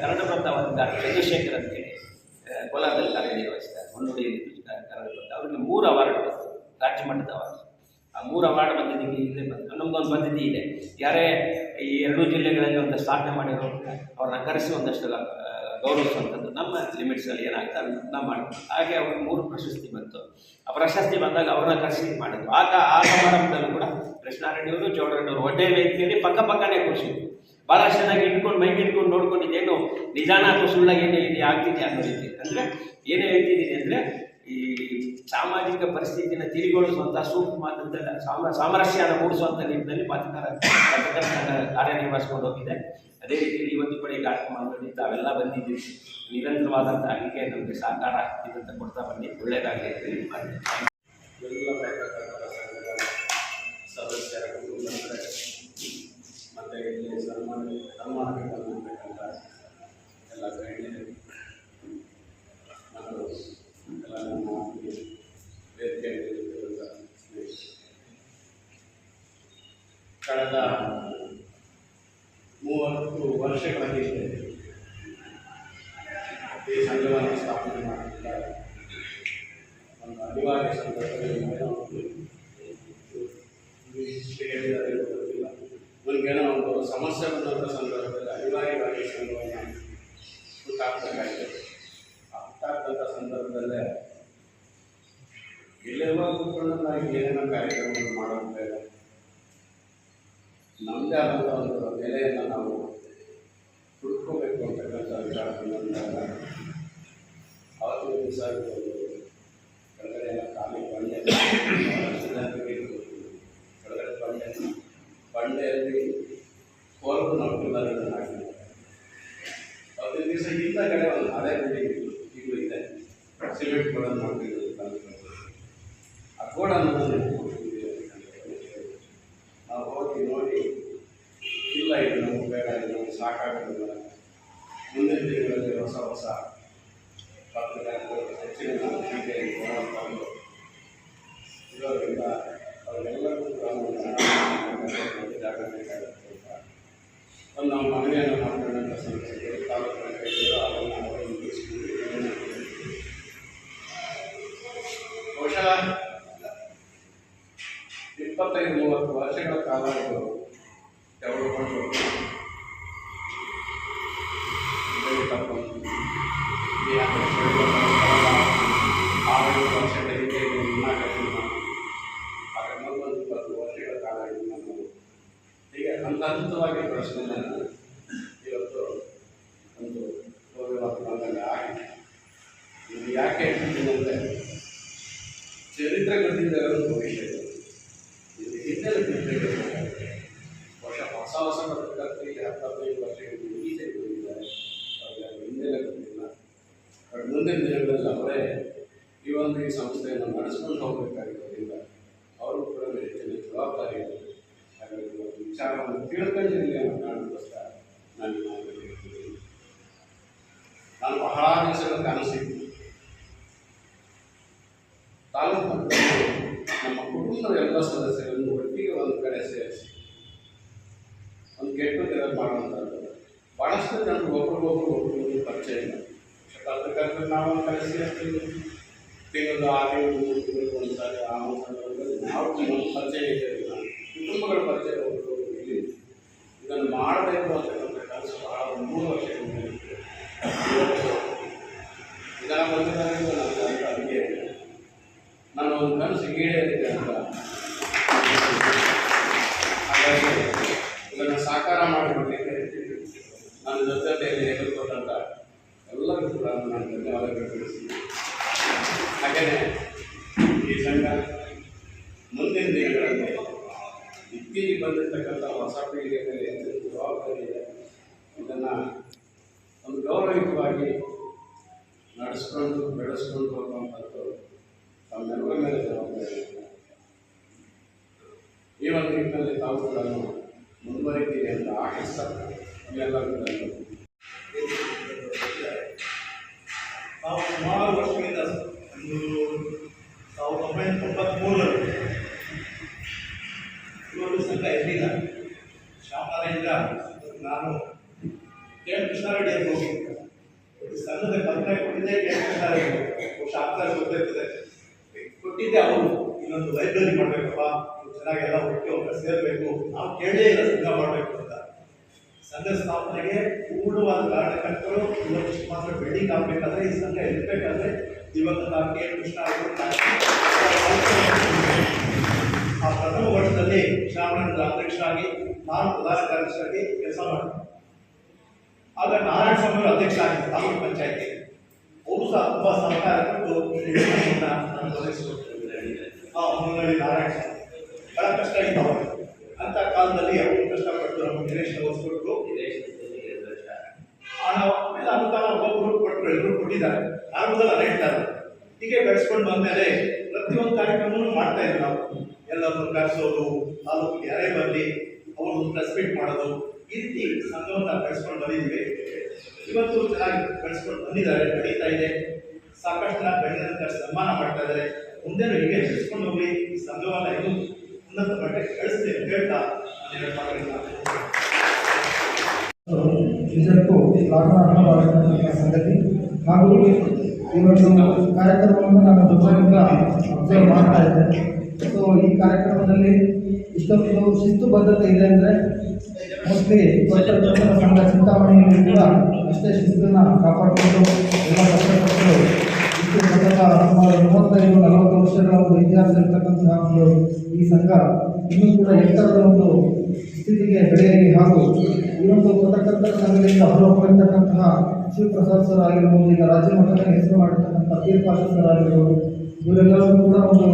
ಕನ್ನಡ ಒಂದು ಚಂದ್ರಶೇಖರ್ ಅಂತೇಳಿ ಕೋಲಾರದಲ್ಲಿ ಕಾರ್ಯನಿರ್ವಹಿಸ್ತಾರೆ ಮುನ್ನುಡಿಯಲ್ಲಿ ಕನ್ನಡ ಪ್ರಭ ಅವರಿಗೆ ಮೂರು ಅವಾರ್ಡ್ ಬಂತು. ರಾಜ್ಯ ಮಟ್ಟದ ಅವಾರ್ಡ್. ಆ ಮೂರು ಅವಾರ್ಡ್ ಬಂದಿದ್ದಕ್ಕೆ ಇಲ್ಲೇ ಬಂತು ನಮ್ದೊಂದು ಇದೆ. ಯಾರೇ ಈ ಎರಡೂ ಜಿಲ್ಲೆಗಳಲ್ಲಿ ಒಂದು ಸ್ಥಾಪನೆ ಮಾಡಿರೋ ಅವ್ರನ್ನ ಕರೆಸಿ ಒಂದಷ್ಟು ಗೌರವಿಸುವಂಥದ್ದು ನಮ್ಮ ಲಿಮಿಟ್ಸಲ್ಲಿ ಏನಾಗ್ತಾ ನಾವು ಮಾಡ್ತೀವಿ ಹಾಗೆ ಅವ್ರಿಗೆ ಮೂರು ಪ್ರಶಸ್ತಿ ಬಂತು. ಆ ಪ್ರಶಸ್ತಿ ಬಂದಾಗ ಅವ್ರನ್ನ ಕರೆಸಿ ಮಾಡಿದ್ರು. ಆಗ ಆ ಸಮಾರಂಭದಲ್ಲೂ ಕೂಡ ಕೃಷ್ಣಾರೆಡ್ಡಿಯವರು, ಚೌಡರೆಡ್ಡಿಯವರು ಒಡ್ಡೆ ವೇದಿಕೆಯಲ್ಲಿ ಪಕ್ಕ ಪಕ್ಕನೇ ಕೂರಿಸಿದ್ರು. ಭಾಳಷ್ಟು ಚೆನ್ನಾಗಿ ಇಟ್ಕೊಂಡು ಮೈಗೆ ಇಟ್ಕೊಂಡು ನೋಡ್ಕೊಂಡಿದ್ದೇನು ನಿಧಾನ ಸುಳ್ಳಾಗಿ ಏನೇ ಇದೆ ಆಗ್ತಿದೆ ಅನ್ನೋ ರೀತಿ. ಅಂದರೆ ಏನೇ ಹೇಳ್ತಿದ್ದೀನಿ ಅಂದರೆ ಈ ಸಾಮಾಜಿಕ ಪರಿಸ್ಥಿತಿನ ತಿಳಿಗೊಳಿಸುವಂಥ ಸೂಕ್ಷ್ಮವಾದಂಥ ಸಾಮ, ಸಾಮರಸ್ಯನ ಮೂಡಿಸುವಂಥ ನಿಟ್ಟಿನಲ್ಲಿ ಪತ್ರಕಾರ ಕಾರ್ಯನಿರ್ವಹಿಸಿಕೊಂಡು ಹೋಗಿದೆ. ಅದೇ ರೀತಿಯಲ್ಲಿ ಇವತ್ತು ಕೂಡ ಈ ಕಾರ್ಯಕ್ರಮದಲ್ಲಿ ತಾವೆಲ್ಲ ಬಂದಿದ್ದೀವಿ ನಿರಂತರವಾದಂಥ ಅಡುಗೆ ನಮಗೆ ಸಹಕಾರ ಇದಂತ ಕೊಡ್ತಾ ಬನ್ನಿ. ಒಳ್ಳೆಯದಾಗಲಿ ಅಂತ ಮಾಡ್ತೀನಿ ಎಲ್ಲ ಸದಸ್ಯರ ಕಳೆದ ಮೂವತ್ತು ವರ್ಷಗಳ ಹಿಂದೆ ಈ ಸಂಘವನ್ನು ಸ್ಥಾಪನೆ ಮಾಡಿದ್ದಾರೆ. ಒಂದು ಅನಿವಾರ್ಯ ಸಂದರ್ಭದಲ್ಲಿ ಗೊತ್ತಿಲ್ಲ. ನನಗೇನೋ ಒಂದು ಸಮಸ್ಯೆ ಬಂದಂಥ ಸಂದರ್ಭದಲ್ಲಿ ಅನಿವಾರ್ಯವಾಗಿ ಸಂಘವನ್ನು ಹುಟ್ಟಾಕ್ಬೇಕಾಯ್ತು ಆ ಹುಟ್ಟಾಕ್ದಂಥ ಸಂದರ್ಭದಲ್ಲೇ ಇಲ್ಲೆಲ್ಲ ಕೂತ್ಕೊಂಡು ನಾವು ಏನೇನೋ ಕಾರ್ಯಕ್ರಮಗಳು ಮಾಡೋದು ಬೇಡ ನಮ್ಮದೇ ಆದಂಥ ಒಂದು ನೆಲೆಯನ್ನು ನಾವು ಹುಡ್ಕೋಬೇಕು ಅಂತಕ್ಕಂಥ ವಿಚಾರ ಬಂದಾಗ ಅವತ್ತು ದಿವಸ ಒಂದು ಖಾಲಿ ಬಂಡೆ ಕೆಳಗಡೆ ಬಂಡೆ ಬಂಡೆಯಲ್ಲಿ ಹೊರಗು ನಾವು ಪಿಲ್ಲರ್ಗಳನ್ನು ಹಾಕಿದ್ದಾರೆ. ದಿವಸ ಹಿಂದಗಡೆ ಒಂದು ಹಳೆ ಬಿಲ್ಡಿಂಗ್ ಇತ್ತು ಈಗಲೂ ಇದೆ. ಸಿಮೆಂಟ್ ಗೋಡನ್ನು ಮಾಡ್ತಿದ್ರು ಆ ಗೋಡನ್ನು ನಾವು ಹಂತ ಹಂತವಾಗಿ ತಿಂಗಳು ಆರು ಮೂರು ತಿಂಗಳು ಒಂದು ಸಾರಿ ಆ ಸಂದರ್ಭದಲ್ಲಿ ನಾವು ನಮ್ಮ ಪರಿಚಯ ಇರಲಿಲ್ಲ ಕುಟುಂಬಗಳ ಪರಿಚಯ ಅವರು ಇಲ್ಲಿ. ಇದನ್ನು ಮಾಡಬೇಕು ಅಂತಕ್ಕಂಥ ಬಹಳ ಒಂದು ಮೂರು ವರ್ಷ ಇದನ್ನು ಬಂದಿದ್ದರಿಂದ ನನ್ನ ನನ್ನ ಒಂದು ಕನಸು ಈಡೇರಿದೆ ಅಂತ. ಹಾಗಾಗಿ ಇದನ್ನು ಸಾಕಾರ ಮಾಡಿಕೊಟ್ಟಿದ್ದೆ ನನ್ನ ಜೊತೆ ಹೇಳಿಕೊಟ್ಟಂತ ಎಲ್ಲರಿಗೂ ಕೂಡ ನಾನು ಧನ್ಯವಾದಗಳು ತಿಳಿಸ್ತೀನಿ. ಹಾಗೆಯೇ ಈ ಸಂಘ ಮುಂದಿನ ದಿನಗಳಲ್ಲಿ ಇತ್ತೀಚೆಗೆ ಬಂದಿರತಕ್ಕಂಥ ಹೊಸ ಪೀಳಿಗೆ ಮೇಲೆ ಹೆಚ್ಚಿನ ಜವಾಬ್ದಾರಿ ಇದೆ ಇದನ್ನು ಒಂದು ಗೌರವಯುತವಾಗಿ ನಡೆಸ್ಕೊಂಡು, ಬೆಳೆಸ್ಕೊಂಡು ಹೋಗುವಂಥದ್ದು ತಮ್ಮೆಲ್ಲರ ಮೇಲೆ ಜವಾಬ್ದಾರಿ. ಈ ಒಂದು ನಿಟ್ಟಿನಲ್ಲಿ ತಾವುಗಳನ್ನು ಕೂಡ ಮುಂದುವರಿತೀರಿ ಅಂತ ಆಶಿಸ್ತಾರೆ ತಮ್ಮೆಲ್ಲರಿಗೂ ಧನ್ಯವಾದ ನಾವು ಸುಮಾರು ವರ್ಷಗಳಿಂದ ಒಂದು ಸಾವಿರದ ಒಂಬೈನೂರ ತೊಂಬತ್ಮೂರರಲ್ಲಿ ಇವತ್ತು ಸಂಘ ಇರಲಿಲ್ಲ ಶಾಮರಾಯಿಂದ ನಾನು ಕೆ ಎಂ ಕೃಷ್ಣಾರೆಡ್ಡಿ ಅಂತ ಹೋಗಿದ್ದೆ ಸಂಘದ ಕಲ್ಪನೆ ಕೊಟ್ಟಿದ್ದೆ ಕೆ ಕೃಷ್ಣಾರೆಡ್ಡಿ ಆಗ್ತಾ ಗೊತ್ತಿರ್ತದೆ ಕೊಟ್ಟಿದ್ದೆ ಅವರು ಇನ್ನೊಂದು ಲೈಬ್ರರಿ ಮಾಡಬೇಕಪ್ಪ. ಚೆನ್ನಾಗೆಲ್ಲ ಒಟ್ಟು ಸೇರಬೇಕು. ನಾವು ಕೇಳೇ ಇಲ್ಲ ಸಂಘ ಮಾಡಬೇಕು ಅಂತ. ಸಂಘ ಸ್ಥಾಪನೆಗೆ ಪೂರ್ಣವಾದ ಕಾರಣಕರ್ತರು ಇವತ್ತು ಮಾತ್ರ ಬಿಲ್ಡಿಂಗ್ ಆಗಬೇಕಾದ್ರೆ ಈ ಸಂಘ ಇರಬೇಕಾದ್ರೆ ದಿವಂಗತ ಕೆ ಎಂ ಕೃಷ್ಣ ಆ ಪ್ರಥಮ ವರ್ಷದಲ್ಲಿ ಶ್ರಾವಣದ ಅಧ್ಯಕ್ಷರಾಗಿ ನಾನು ಪ್ರಧಾನ ಕಾರ್ಯದರ್ಶಿಯಾಗಿ ಕೆಲಸ ಮಾಡಿದೆ. ಆಗ ನಾರಾಯಣ ಸ್ವಾಮಿ ಅಧ್ಯಕ್ಷ ಆಗಿದ್ದರು ತಾಲೂಕು ಪಂಚಾಯತಿ. ಅವರು ಸಹ ತುಂಬ ಸಹಕಾರ ಕೊಟ್ಟು ಆ ಮುನ್ನಳ್ಳಿ ನಾರಾಯಣ ಸ್ವಾಮಿ. ಬಹಳ ಕಷ್ಟ ಇತ್ತು ಅವರು ಅಂಥ ಕಾಲದಲ್ಲಿ ಅವರು ಕಷ್ಟಪಟ್ಟು ನಮ್ಮ ದಿನೇಶ್ ಓದಿಸ್ಕೊಟ್ರು ಹಣ ಎಲ್ಲ ಅನುದಾನ ಒಬ್ಬೊಬ್ಬರು ಕೊಟ್ಟರು ಎಲ್ಲರೂ ಕೊಟ್ಟಿದ್ದಾರೆ. ಮೊದಲು ಅದೇ ಹೇಳ್ತಾರೆ. ಹೀಗೆ ಬೆಳೆಸ್ಕೊಂಡು ಬಂದಮೇಲೆ ಪ್ರತಿಯೊಂದು ಕಾರ್ಯಕ್ರಮವನ್ನು ಮಾಡ್ತಾ ಇದ್ವಿ ನಾವು. ಎಲ್ಲರನ್ನು ಕರೆಸೋದು, ತಾಲೂಕಿಗೆ ಯಾರೇ ಬರಲಿ ಅವರು ಪ್ರೆಸ್ ಮೀಟ್ ಮಾಡೋದು, ಈ ರೀತಿ ಸಂಘವನ್ನು ಬೆಳೆಸ್ಕೊಂಡು ಬಂದಿದ್ವಿ ಇವತ್ತು ಚೆನ್ನಾಗಿ ಬೆಳೆಸ್ಕೊಂಡು ಬಂದಿದ್ದಾರೆ ನಡೀತಾ ಇದೆ. ಸಾಕಷ್ಟು ಜನ ಗಣ್ಯರನ್ನ ಸನ್ಮಾನ ಮಾಡ್ತಾ ಇದ್ದಾರೆ. ಮುಂದೆನೂ ಹೀಗೆ ಬೆಳೆಸ್ಕೊಂಡು ಹೋಗಲಿ, ಈ ಸಂಘವನ್ನು ಇದು ಉನ್ನತ ಮಟ್ಟಕ್ಕೆ ಬೆಳೆಸ್ತೀವಿ ಹೇಳ್ತಾ ನಾನು ಹೇಳ್ತಾ ಸಂಗತಿ ಹಾಗೂ ಒಂದು ಕಾರ್ಯಕ್ರಮವನ್ನು ನಾನು ದುಬೈಯಿಂದ ಅಬ್ಸರ್ವ್ ಮಾಡ್ತಾ ಇದ್ದೆ ಸೊ ಈ ಕಾರ್ಯಕ್ರಮದಲ್ಲಿ ಇಷ್ಟೊಂದು ಶಿಸ್ತುಬದ್ಧತೆ ಇದೆ ಅಂದರೆ ಮೋಸ್ಟ್ಲಿ ಸಂಘ ಚಿಂತಾಮಣಿಯಲ್ಲಿ ಕೂಡ ಅಷ್ಟೇ ಶಿಸ್ತನ್ನು ಕಾಪಾಡಿಕೊಂಡು ಎಲ್ಲ ಕಷ್ಟಪಟ್ಟು ಇಷ್ಟು ಪತ್ರಕ ಸುಮಾರು ಮೂವತ್ತೈದು, ನಲವತ್ತು ವರ್ಷಗಳ ಒಂದು ಇತಿಹಾಸ ಇರ್ತಕ್ಕಂತಹ ಒಂದು ಈ ಸಂಘ ಇನ್ನೂ ಕೂಡ ಎತ್ತರದ ಒಂದು ಸ್ಥಿತಿಗೆ ಬೆಳೆಯಲಿ ಹಾಗೂ ಈ ಒಂದು ಪತ್ರಕರ್ತರ ಸಂಘದಿಂದ ಹೊರಹೊಮ್ಮಿರ್ತಕ್ಕಂತಹ ಶಿವಪ್ರಸಾದ್ ಸರ್ ಆಗಿರ್ಬೋದು ಈಗ ರಾಜ್ಯ ಮಟ್ಟದಲ್ಲಿ ಹೆಸರು ಮಾಡಿರ್ತಕ್ಕಂಥ ಪೀರ್ ಸರ್ ಆಗಿರ್ಬೋದು ಇವರೆಲ್ಲರೂ ಕೂಡ ಒಂದು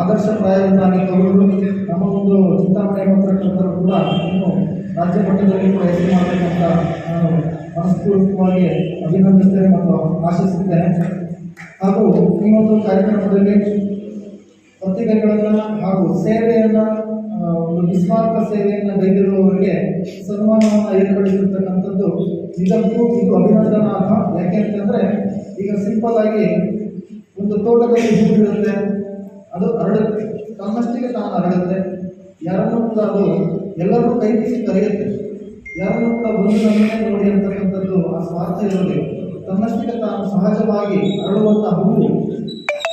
ಆದರ್ಶ ಆದರ್ಶಪ್ರಾಯವನ್ನಾಗಿ ತಗೊಂಡು ನಮ್ಮ ಒಂದು ಚಿಂತಾಮಣಿ ಪತ್ರಕರ್ತರು ಕೂಡ ಇನ್ನು ರಾಜ್ಯ ಮಟ್ಟದಲ್ಲಿ ಕೂಡ ಹೆಸರು ಮಾಡಬೇಕಂತ ನಾನು ಮನಸ್ಪೂರ್ವಕವಾಗಿ ಅಭಿನಂದಿಸ್ತೇನೆ ಮತ್ತು ಆಶಿಸುತ್ತೇನೆ. ಹಾಗೂ ಈ ಒಂದು ಕಾರ್ಯಕ್ರಮದಲ್ಲಿ ಪತ್ರಿಕೆಗಳನ್ನು ಹಾಗೂ ಸೇವೆಯನ್ನು ಒಂದು ನಿಸ್ವಾರ್ಥ ಸೇವೆಯನ್ನು ಗೈದಿರುವವರಿಗೆ ಸನ್ಮಾನವನ್ನು ಏರ್ಪಡಿಸಿರ್ತಕ್ಕಂಥದ್ದು ನಿಜಕ್ಕೂ ಇದು ಅಭಿನಂದನಾರ್ಹ ಯಾಕೆ ಅಂತಂದರೆ, ಈಗ ಸಿಂಪಲ್ ಆಗಿ ಒಂದು ತೋಟದಲ್ಲಿ ಹೂ ಇರುತ್ತೆ ಅದು ಹರಡುತ್ತೆ. ತನ್ನಷ್ಟಿಗೆ ತಾನು ಹರಡುತ್ತೆ. ಯಾರನ್ನೂ ಕೂಡ ಅದು ಎಲ್ಲರೂ ಕೈ ಬೀಸಿ ಕರೆಯುತ್ತೆ. ಯಾರನ್ನೂ ಕೂಡ ನಮ್ಮನ್ನೇ ನೋಡಿ ಅಂತಕ್ಕಂಥದ್ದು ಆ ಸ್ವಾರ್ಥ ಇರಲಿ ತನ್ನಷ್ಟಿಗೆ ತಾನು ಸಹಜವಾಗಿ ಹರಡುವಂಥ ಹೂವು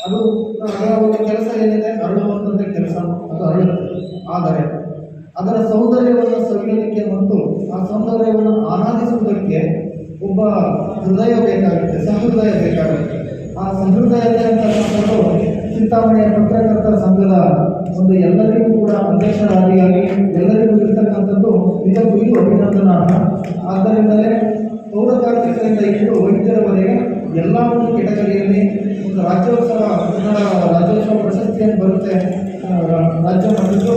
ಅದು ಒಂದು ಕೆಲಸ ಏನಿದೆ ಅರಳುವಂಥದ್ದೇ ಕೆಲಸ, ಅದು ಅರಳು ಆದರೆ, ಅದರ ಸೌಂದರ್ಯವನ್ನು ಸವಿಯೋದಕ್ಕೆ ಮತ್ತು ಆ ಸೌಂದರ್ಯವನ್ನು ಆರಾಧಿಸುವುದಕ್ಕೆ ಒಬ್ಬ ಹೃದಯ ಬೇಕಾಗುತ್ತೆ, ಸಹೃದಯ ಬೇಕಾಗುತ್ತೆ. ಆ ಸಹೃದಯತೆ ಅಂತಕ್ಕಂಥದ್ದು ಚಿಂತಾಮಣಿಯ ಪತ್ರಕರ್ತರ ಸಂಘದ ಒಂದು ಎಲ್ಲರಿಗೂ ಕೂಡ ಅಧ್ಯಕ್ಷರಾದಿಯಾಗಿ ಎಲ್ಲರಿಗೂ ಇರ್ತಕ್ಕಂಥದ್ದು ನಿಜಕ್ಕೂ ಇದು ಅಭಿನಂದನಾರ್ಹ. ಆದ್ದರಿಂದಲೇ ಪೌರಕಾರ್ಮಿಕರಿಂದ ಹಿಡಿದು ವೈದ್ಯರವರೆಗೆ ಎಲ್ಲ ಒಂದು ಕೆಟಗರಿಯಲ್ಲಿ ಒಂದು ರಾಜ್ಯೋತ್ಸವ ರಾಜ್ಯೋತ್ಸವ ಪ್ರಶಸ್ತಿಯನ್ನು ಬರುತ್ತೆ. ರಾಜ್ಯ ಮಟ್ಟದ್ದು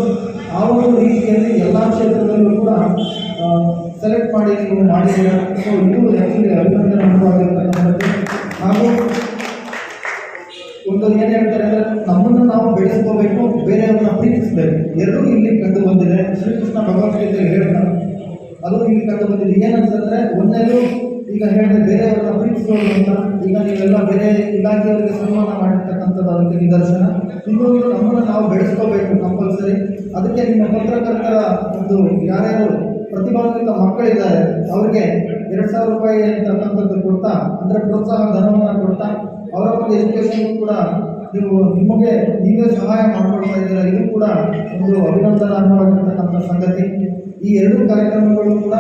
ಆ ಒಂದು ರೀತಿಯಲ್ಲಿ ಎಲ್ಲ ಕ್ಷೇತ್ರದಲ್ಲೂ ಕೂಡ ಸೆಲೆಕ್ಟ್ ಮಾಡಿ ನೀವು ಮಾಡಿದ್ದೀರ? ಸೊ ಇದು ಆ್ಯಕ್ಚುಲಿ ಅಭಿನಂದನಾರ್ಹವಾಗಿರ್ತಕ್ಕಂಥದ್ದು ಹಾಗೂ ಒಂದು ಏನು ಹೇಳ್ತಾರೆ ಅಂದರೆ, ನಮ್ಮನ್ನು ನಾವು ಬೆಳೆಸ್ಕೋಬೇಕು, ಬೇರೆಯವ್ರನ್ನ ಪ್ರೀತಿಸಬೇಕು. ಎರಡೂ ಇಲ್ಲಿ ಕಂಡು ಬಂದಿದೆ. ಶ್ರೀಕೃಷ್ಣ ಭಗವದ್ಗೀತೆಯಲ್ಲಿ ಹೇಳ್ತಾರೆ. ಅದು ಇಲ್ಲಿ ಕಂಡು ಬಂದಿದೆ. ಏನಂತಂದರೆ ಒಂದೇದು ಈಗ ಹೇಳಿದ್ರೆ ಬೇರೆಯವರನ್ನ ಪ್ರೀತಿಸೋದು ಅಂತ, ಈಗ ನೀವೆಲ್ಲ ಬೇರೆ ಇಲಾಖೆಯವರಿಗೆ ಸನ್ಮಾನ ಮಾಡಿರ್ತಕ್ಕಂಥದ್ದು ಅದಕ್ಕೆ ನಿದರ್ಶನ. ಇನ್ನೊಂದು ನಮ್ಮನ್ನು ನಾವು ಬೆಳೆಸ್ಕೋಬೇಕು ಕಂಪಲ್ಸರಿ ಅದಕ್ಕೆ ನಿಮ್ಮ ಪತ್ರಕರ್ತರ ಒಂದು ಯಾರ್ಯಾರು ಪ್ರತಿಭಾನ್ವಿತ ಮಕ್ಕಳಿದ್ದಾರೆ, ಅವ್ರಿಗೆ ಎರಡು ಸಾವಿರ ರೂಪಾಯಿ ಅಂತಕ್ಕಂಥದ್ದು ಕೊಡ್ತಾ, ಅಂದರೆ ಪ್ರೋತ್ಸಾಹ ಧನವನ್ನು ಕೊಡ್ತಾ, ಅವರ ಒಂದು ಎಜುಕೇಷನ್ ಕೂಡ ನೀವು ನಿಮಗೆ, ನೀವೇ ಸಹಾಯ ಮಾಡ್ಕೊಳ್ತಾ ಇದ್ದೀರಾ, ಇದು ಕೂಡ ಒಂದು ಅಭಿನಂದನಾರ್ಹವಾಗಿರ್ತಕ್ಕಂಥ ಸಂಗತಿ. ಈ ಎರಡು ಕಾರ್ಯಕ್ರಮಗಳು ಕೂಡ,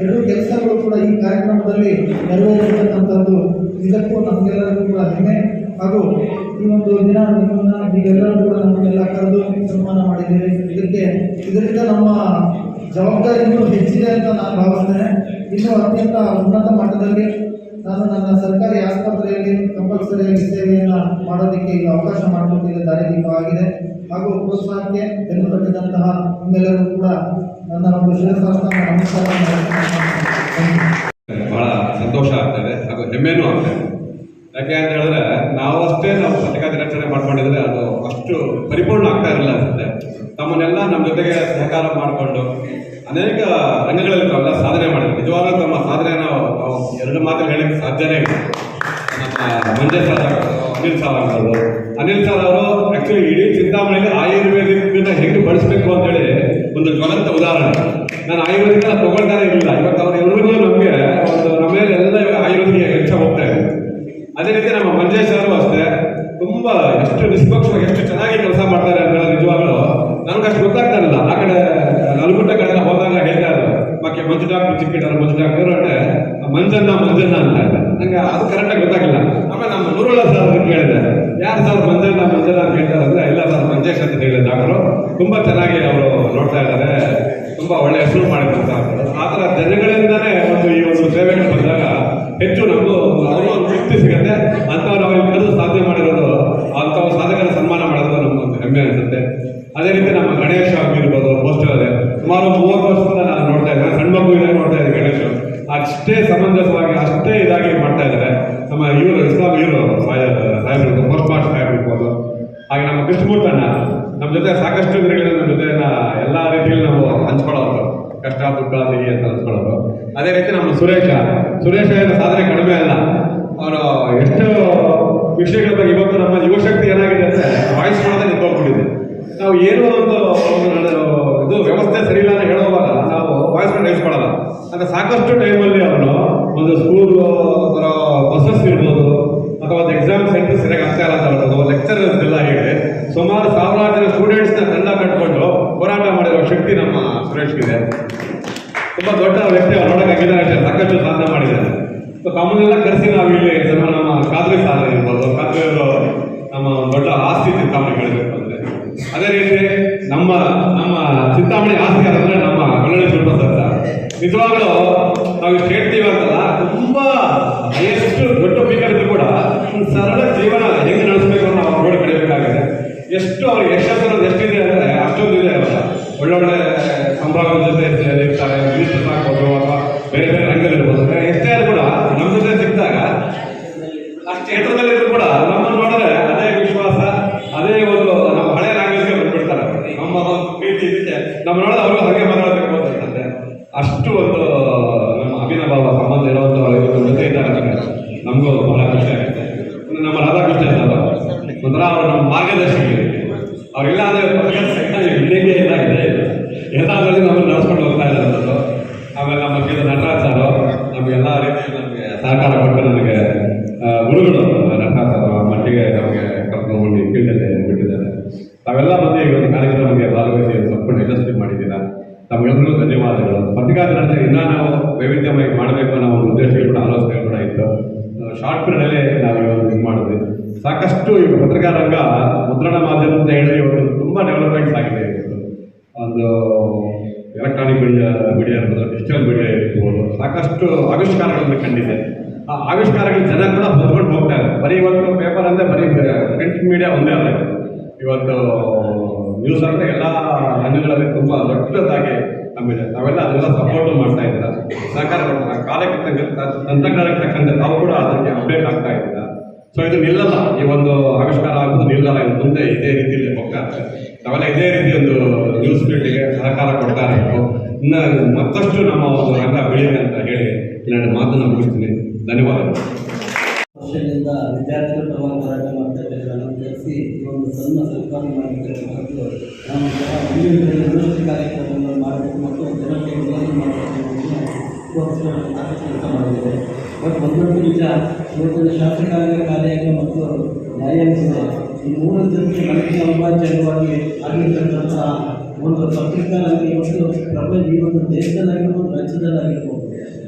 ಎರಡು ಕೆಲಸಗಳು ಕೂಡ ಈ ಕಾರ್ಯಕ್ರಮದಲ್ಲಿ ನೆರವೇರಿಸತಕ್ಕಂಥದ್ದು. ಇದಕ್ಕೂ ನಮಗೆಲ್ಲರಿಗೂ ಕೂಡ ಹೆಮ್ಮೆ. ಹಾಗೂ ಈ ಒಂದು ದಿನ ನಿಮ್ಮನ್ನ ನೀವೆಲ್ಲರೂ ಕೂಡ ನಮ್ಮನ್ನೆಲ್ಲ ಕರೆದು ಸನ್ಮಾನ ಮಾಡಿದ್ದೀರಿ. ಇದಕ್ಕೆ, ಇದರಿಂದ ನಮ್ಮ ಜವಾಬ್ದಾರಿ ಇನ್ನೂ ಹೆಚ್ಚಿದೆ ಅಂತ ನಾನು ಭಾವಿಸ್ತೇನೆ. ಇನ್ನೂ ಅತ್ಯಂತ ಉನ್ನತ ಮಟ್ಟದಲ್ಲಿ ನಾನು ನನ್ನ ಸರ್ಕಾರಿ ಆಸ್ಪತ್ರೆಯಲ್ಲಿ ಕಂಪಲ್ಸರಿಯಾಗಿ ಸೇವೆಯನ್ನು ಮಾಡೋದಕ್ಕೆ ಈಗ ಅವಕಾಶ ಮಾಡಿಕೊಟ್ಟಿದ್ದ ದಾರಿ ದೀಪವಾಗಿದೆ. ಹಾಗೂ ಪ್ರೋತ್ಸಾಹಕ್ಕೆ ಬೆನ್ನು ತಟ್ಟಿದಂತಹ ನಿಮ್ಮೆಲ್ಲರೂ ಕೂಡ ನಮಸ್ಕಾರ ಬಹಳ ಸಂತೋಷ ಆಗ್ತದೆ ಹಾಗೂ ಹೆಮ್ಮೆನೂ ಆಗ್ತದೆ. ಯಾಕೆ ಅಂತ ಹೇಳಿದ್ರೆ ನಾವಷ್ಟೇ ನಾವು ಪತ್ರಿಕಾ ದಿನಾಚರಣೆ ಮಾಡ್ಕೊಂಡಿದ್ರೆ ಅದು ಅಷ್ಟು ಪರಿಪೂರ್ಣ ಆಗ್ತಾ ಇರಲಿಲ್ಲ ಅನ್ಸುತ್ತೆ. ತಮ್ಮನ್ನೆಲ್ಲ ನಮ್ಮ ಜೊತೆಗೆ ಸಹಕಾರ ಮಾಡಿಕೊಂಡು ಅನೇಕ ರಂಗಗಳಲ್ಲಿ ತಮ್ಮ ಸಾಧನೆ ಮಾಡಿದ್ರು. ನಿಜವಾಗ್ಲೂ ತಮ್ಮ ಸಾಧನೆ ನಾವು ಎರಡು ಮಾತು ಹೇಳಕ್ಕೆ ಸಾಧ್ಯನೇ ಇಲ್ಲ. ನಮ್ಮ ಸರ್ ಅನಿಲ್ ಸಾಲ ಅವರು. ಅನಿಲ್ ಸರ್ ಅವರು ಆಕ್ಚುಲಿ ಇಡೀ ಚಿಂತಾಮಣಿಯಲ್ಲಿ ಆಯುರ್ವೇದಿಕ್ ಹೆಂಗೆ ಬಳಸಬೇಕು ಅಂತೇಳಿ ಒಂದು ಜ್ವಲಂತ ಉದಾಹರಣೆ ನಾನು ಆಯುರ್ವೇದಿಕ ತಗೊಳ್ತಾನೆ ಇಲ್ಲ ಇವತ್ತು ಅವ್ರು ಎಲ್ರಿಗೂ ನಮಗೆ ಒಂದು ನಮ್ಮ ಮೇಲೆ ಎಲ್ಲ ಆಯುರ್ವೇದಿಕ ಹೆಚ್ಚ ಹೋಗ್ತಾ ಇದೆ ಅದೇ ರೀತಿ ನಮ್ಮ ಮಂಜೇಶ್ ಸರ್ ಅಷ್ಟೇ ತುಂಬಾ ಎಷ್ಟು ನಿಷ್ಪಕ್ಷವಾಗಿ ಎಷ್ಟು ಚೆನ್ನಾಗಿ ಕೆಲಸ ಮಾಡ್ತಾರೆ ಅಂತ ಹೇಳೋದು ನಿಜವಾಗ್ಲೂ ನನಗಷ್ಟು ಗೊತ್ತಾಗ್ತಾ ಇಲ್ಲ ಆ ಕಡೆ ನಲ್ಗುಟ್ಟ ಕಡೆ ಹೋದಾಗ ಹೇಳ್ತಾ ಇದ್ರು ಮಕ್ಕೆ ಮಂಜು ಡಾಕ್ಟರ್ ಚಿಕ್ಕಿದ್ದಾರೆ ಮಂಜು ಡಾಕ್ಟರ್ ಅಂದ್ರೆ ಮಂಜನ್ನ ಮಂಜನ್ನ ಅಂತ ಇದ್ದಾರೆ. ನಂಗೆ ಅದು ಕರೆಕ್ಟಾಗಿ ಗೊತ್ತಾಗಿಲ್ಲ ಆಮೇಲೆ ನಮ್ಮ ನೂರುಳ್ಳ ಸರ್ ಅವ್ರಿಗೆ ಕೇಳಿದೆ ಯಾರು ಸರ್ ಮಂಜನ್ನ ಮಂಜನ್ನ ಅಂತ ಹೇಳ್ತಾರೆ ಅಂದ್ರೆ ಇಲ್ಲ ಸರ್ ಮಂಜೇಶ್ ಅಂತ ಹೇಳಿದ ಡಾಕ್ಟರು ತುಂಬಾ ಚೆನ್ನಾಗಿ ಅವರು ನೋಡ್ತಾ ಇದ್ದಾರೆ ತುಂಬಾ ಒಳ್ಳೆ ಹೆಸರು ಮಾಡಿದಂತ ಆ ಥರ ಜನಗಳಿಂದಾನೇ ಒಂದು ಈ ಒಂದು ಸೇವೆಗಳು ಬಂದಾಗ ಹೆಚ್ಚು ನಮಗೂ ಅವರು ಒಂದು ತೃಪ್ತಿ ಸಿಗುತ್ತೆ ಅಂಥವ್ರು ನಾವು ಇಬ್ಬರು ಸಾಧನೆ ಮಾಡಿರೋದು ಅಂಥವ್ರ ಸಾಧಕರ ಸನ್ಮಾನ ಮಾಡೋದು ನಮ್ಗೊಂದು ಹೆಮ್ಮೆ ಅನಿಸುತ್ತೆ ಅದೇ ರೀತಿ ನಮ್ಮ ಗಣೇಶ ಆಗಿರ್ಬೋದು ಪೋಸ್ಟರ್ ಇದೆ ಸುಮಾರು ಮೂವತ್ತು ವರ್ಷದಿಂದ ನಾನು ನೋಡ್ತಾ ಇದ್ದೇನೆ ಸಣ್ಣ ಮಗು ಇದಾಗ ನೋಡ್ತಾ ಇದ್ದೆ ಗಣೇಶ ಅಷ್ಟೇ ಸಮಂಜಸವಾಗಿ ಅಷ್ಟೇ ಇದಾಗಿ ಮಾಡ್ತಾ ಇದ್ದಾರೆ ನಮ್ಮ ಇವರು ಇಸ್ಲಾಂ ಇವರು ಸಾಹೇಬರು ಪೋಸ್ಟ್ ಮಾಸ್ಟರ್ ಸಾಹೇಬ್ ಇರ್ಬೋದು ಹಾಗೆ ನಮ್ಮ ಕೃಷ್ಣಮೂರ್ತಣ್ಣ ನಮ್ಮ ಜೊತೆ ಸಾಕಷ್ಟು ದಿನಗಳಿಂದ ನಮ್ಮ ಜೊತೆ ಎಲ್ಲ ರೀತಿಯಲ್ಲಿ ನಾವು ಹಂಚ್ಕೊಳ್ಳೋದು ಕಷ್ಟ, ದುಡ್ಡ ಸಿಹಿ ಅಂತ ಹಂಚ್ಕೊಳ್ಳೋರು. ಅದೇ ರೀತಿ ನಮ್ಮ ಸುರೇಶ ಸುರೇಶ ಏನು ಸಾಧನೆ ಕಡಿಮೆ ಅಲ್ಲ. ಅವರು ಎಷ್ಟು ವಿಷಯಗಳ ಬಗ್ಗೆ ಇವತ್ತು ನಮ್ಮ ಯುವಶಕ್ತಿ ಏನಾಗಿದೆ ಅಂದರೆ ವಾಯ್ಸ್ ಮಾಡೋದೇ ನಿಂತ್ಕೊಂಡ್ಬಿಟ್ಟಿದೆ ನಾವು ಏನೋ ಒಂದು ಇದು ವ್ಯವಸ್ಥೆ ಸರಿ ಇಲ್ಲ ಅಂತ ಹೇಳುವಾಗ ನಾವು ವಾಯ್ಸ್ ಮಾಡಿ ನಿಲ್ಸ್ಕೊಳ್ಳಲ್ಲ ಅಂದರೆ ಸಾಕಷ್ಟು ಟೈಮಲ್ಲಿ ಅವನು ಒಂದು ಸ್ಕೂಲು ಬರೋ ಬಸ್ಸಸ್ ಇರ್ಬೋದು. ಅಥವಾ ಎಕ್ಸಾಮ್ ಸೆಂಟರ್ ಸರಿಯಾಗಿ ಆಗ್ತಾ ಇಲ್ಲ ಅಂತ ಲೆಕ್ಚರರ್ಸ್ ಎಲ್ಲ ಹೇಳಿ, ಸುಮಾರು ಸಾವಿರಾರು ಜನ ಸ್ಟೂಡೆಂಟ್ಸ್ನ ತಂಡ ಕಟ್ಕೊಂಡು ಹೋರಾಟ ಮಾಡಿರೋ ಶಕ್ತಿ ನಮ್ಮ ಸುರೇಶ್ಗಿದೆ ತುಂಬಾ ದೊಡ್ಡ ವ್ಯಕ್ತಿ, ಅವ್ರು ನೋಡೋಕ್ಕಾಗಿದ್ದಾರೆ ಸಾಕಷ್ಟು ಸಾಧನೆ ಮಾಡಿದ್ದಾರೆ. ಸೊ ತಮ್ಮನ್ನೆಲ್ಲ ಕರೆಸಿ ನಾವು ಇಲ್ಲಿ ನಮ್ಮ ಖಾದ್ರಿ ಸಾಧನೆ ಇರ್ಬೋದು ಖಾದ್ರಿ ಅವರು ನಮ್ಮ ದೊಡ್ಡ ಆಸ್ತಿ ಚಿಂತಾಮಣಿ ಹೇಳಬೇಕು ಅಂದ್ರೆ. ಅದೇ ರೀತಿ ನಮ್ಮ ನಮ್ಮ ಚಿಂತಾಮಣಿ ಆಸ್ತಿ ಅಂದರೆ ನಮ್ಮ ಬೆಳ್ಳಿ ಶಿಲ್ಪ ಸರ್. ನಿಜವಾಗ್ಲೂ ನಾವು ಇಷ್ಟು ಅಂತಲ್ಲ, ತುಂಬಾ ಎಷ್ಟು ದೊಡ್ಡ ಬೇಕಾದ್ರೂ ಕೂಡ ಒಂದು ಸರಳ ಜೀವನ ಹೆಂಗೆ ನಡೆಸಬೇಕು ಅಂತ ನಾವು ನೋಡಿ ಕಡಿಬೇಕಾಗಿದೆ ಎಷ್ಟು ಅವ್ರ ಯಶಸ್ಸು ಎಷ್ಟಿದೆ ಅಂದರೆ ಅಷ್ಟೊಂದು ಇದೆ ಅಲ್ಲ ಒಳ್ಳೊಳ್ಳೆ ಸಂಭಾವನೆ ಜೊತೆ ಇರ್ತಾರೆ ಮಿನಿಸ್ಟರ್ ಆಗ್ಬೋದು ಅಥವಾ ಬೇರೆ ಬೇರೆ ಅಂದರೆ ಎಷ್ಟೇ ಆದ್ರೂ ಕೂಡ ನಮ್ಮ ಜೊತೆ ಸಿಕ್ಕಿದಾಗ, ಆ ಕ್ಷೇತ್ರದಲ್ಲಿದ್ರು ಕೂಡ ನಮ್ಮನ್ನು ನೋಡಿದ್ರೆ ಅದೇ ವಿಶ್ವಾಸ, ಅದೇ ಒಂದು ನಮ್ಮ ಹಳೆಯ ಲ್ಯಾಂಗ್ವೇಜ್ಗೆ ಬಂದ್ಬಿಡ್ತಾರೆ ನಮ್ಮ ಪ್ರೀತಿ ಇದಕ್ಕೆ ನಮ್ಮ ನೋಡಿದ್ರೆ ತಾವೆಲ್ಲ ಬಂದು ಒಂದು ಕಾರ್ಯಕ್ರಮಕ್ಕೆ ಭಾಗವಹಿಸಿ ಸಂಪೂರ್ಣ ಯಶಸ್ವಿ ಮಾಡಿದ್ದೀರಾ? ತಮಗೆಲ್ಲರಿಗೂ ಧನ್ಯವಾದಗಳು. ಪತ್ರಿಕಾ ದಿನಾಚರಣೆ ಇನ್ನೂ ನಾವು ವೈವಿಧ್ಯಮಯ ಮಾಡಬೇಕು ಅನ್ನೋ ಒಂದು ಉದ್ದೇಶಗಳು ಕೂಡ ಆಲೋಚನೆ ಕೂಡ ಇತ್ತು. ಶಾರ್ಟ್ ಪೀರಿಯಡಲ್ಲೇ ನಾವು ಇವಾಗ ಇದು ಮಾಡಿದ್ವಿ. ಸಾಕಷ್ಟು ಈಗ ಪತ್ರಿಕಾ ರಂಗ ಮುದ್ರಣ ಮಾಧ್ಯಮ ಅಂತ ಹೇಳಿ ಇವತ್ತು ತುಂಬ ಡೆವಲಪ್ಮೆಂಟ್ಸ್ ಆಗಿದೆ. ಇವತ್ತು ಒಂದು ಎಲೆಕ್ಟ್ರಾನಿಕ್ ಮೀಡಿಯಾ ಮೀಡಿಯಾ ಇರ್ಬೋದು ಡಿಜಿಟಲ್ ಮೀಡಿಯಾ ಇರ್ಬೋದು ಸಾಕಷ್ಟು ಆವಿಷ್ಕಾರಗಳನ್ನು ಕಂಡಿದೆ. ಆ ಆವಿಷ್ಕಾರಗಳು ಜನ ಕೂಡ ಬದುಕೊಂಡು ಹೋಗ್ತಾರೆ ಬರೀ ಇವತ್ತು ಪೇಪರ್ ಅಂದರೆ ಬರೀ ಪ್ರಿಂಟ್ ಮೀಡಿಯಾ ಒಂದೇ ಅಲ್ಲ ಇವತ್ತು ನ್ಯೂಸ್ ಅಂದರೆ ಎಲ್ಲ ಹಣ್ಣುಗಳಲ್ಲಿ ತುಂಬ ದೊಡ್ಡದಾಗಿ ನಮ್ಮಿದೆ ನಾವೆಲ್ಲ ಅದನ್ನೆಲ್ಲ ಸಪೋರ್ಟ್ ಮಾಡ್ತಾ ಇದ್ದೀರಾ? ಸಹಕಾರ ಮಾಡ್ತಾ ಕಾಲಕ್ಕೆ ತಕ್ಕಂಥ ತಂತ್ರಜ್ಞಾನಕ್ಕೆ ತಕ್ಕಂತೆ ನಾವು ಕೂಡ ಅದಕ್ಕೆ ಅಪ್ಡೇಟ್ ಆಗ್ತಾ ಇದ್ದೀರಾ? ಸೊ ಇದು ನಿಲ್ಲಲ್ಲ. ಈ ಒಂದು ಆವಿಷ್ಕಾರ ಆಗೋದು ನಿಲ್ಲಲ್ಲ. ಇದು ಮುಂದೆ ಇದೇ ರೀತಿಯಲ್ಲಿ ಹೋಗ್ತಾ ಇರ್ತದೆ ನಾವೆಲ್ಲ ಇದೇ ರೀತಿ ಒಂದು ನ್ಯೂಸ್ ಫೀಲ್ಡ್ಗೆ ಸಹಕಾರ ಕೊಡ್ತಾ ಇರಬೇಕು ಇನ್ನು ಮತ್ತಷ್ಟು ನಮ್ಮ ಒಂದು ರಂಗ ಬೆಳೀಲಿ ಅಂತ ಹೇಳಿ ನನ್ನ ಮಾತನ್ನು ಮುಗಿಸ್ತೀನಿ. ಧನ್ಯವಾದಗಳು. ವಿದ್ಯಾರ್ಥಿಗಳ ಹೋರಾಟ ಕರೆಸಿ ಈ ಒಂದು ಸಣ್ಣ ಸರ್ಕಾರ ಮಾಡಬೇಕು ನಾವು ಅಭಿವೃದ್ಧಿ ಕಾರ್ಯಕ್ರಮವನ್ನು ಮಾಡಬೇಕು ಮತ್ತು ಜನಕ್ಕೆ ಮಾಡಬೇಕು ಮಾಡಿದೆ ಬಟ್ ಒಂದೊಂದು ಇವತ್ತಿನ ಶಾಸಕಾಂಗ ಕಾರ್ಯಾಂಗ ಮತ್ತು ನ್ಯಾಯಾಂಗ ಈ ಮೂರು ಜನಕ್ಕೆ ನನಗೆ ಅವಿಭಾಜ್ಯವಾಗಿ ಆಗಿರ್ತಕ್ಕಂಥ ಒಂದು ಪತ್ರಿಕಾ ರಂಗ ಇವತ್ತು ಪ್ರಪಂಚ ಈ ಒಂದು ದೇಶದಲ್ಲಾಗಿರ್ಬೋದು, ರಾಜ್ಯದಲ್ಲಾಗಿರ್ಬೋದು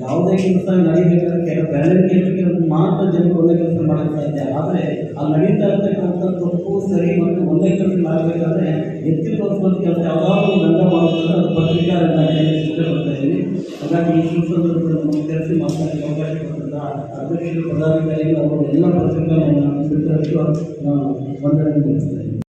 ಯಾವುದೇ ಕೆಲಸ ನಡೀಬೇಕಾದ್ರೆ ಕೆಲವು ಬೆಳವಣಿಗೆ ಮಾತ್ರ ಜನರು ಒಳ್ಳೆ ಕೆಲಸ ಮಾಡಕ್ಕೆ ಸಾಧ್ಯ. ಆದರೆ ಅಲ್ಲಿ ನಡೀತಾ ಇರ್ತಕ್ಕಂಥ ತಪ್ಪು ಸರಿ ಮತ್ತು ಒಳ್ಳೆ ಕೆಲಸ ಮಾಡಬೇಕಾದ್ರೆ ಎತ್ತಿರುವಂಥ ಕೆಲಸ ಯಾವಾಗಲೂ ಒಂದು ರಂಗ ಮಾಡೋದಂದ್ರೆ ಅದು ಪತ್ರಿಕಾ ರಂಗ ಇಷ್ಟಪಡ್ತಾ ಇದ್ದೀನಿ ಹಾಗಾಗಿ ಈ ಸುಸಂದರ್ಭದಲ್ಲಿ ನಮಗೆ ಕರೆಸಿ ಮಾತನಾಡಲಿಕ್ಕೆ ಅವಕಾಶ ಕೊಟ್ಟಿದ್ದ ಅಧ್ಯಕ್ಷರು, ಪದಾಧಿಕಾರಿಗಳು, ಅವರು ಎಲ್ಲ ಪತ್ರಿಕಾ ಸ್ವೀಕರಿಸುವ, ನಾನು ವಂದನೆ ತಿಳಿಸ್ತೇನೆ.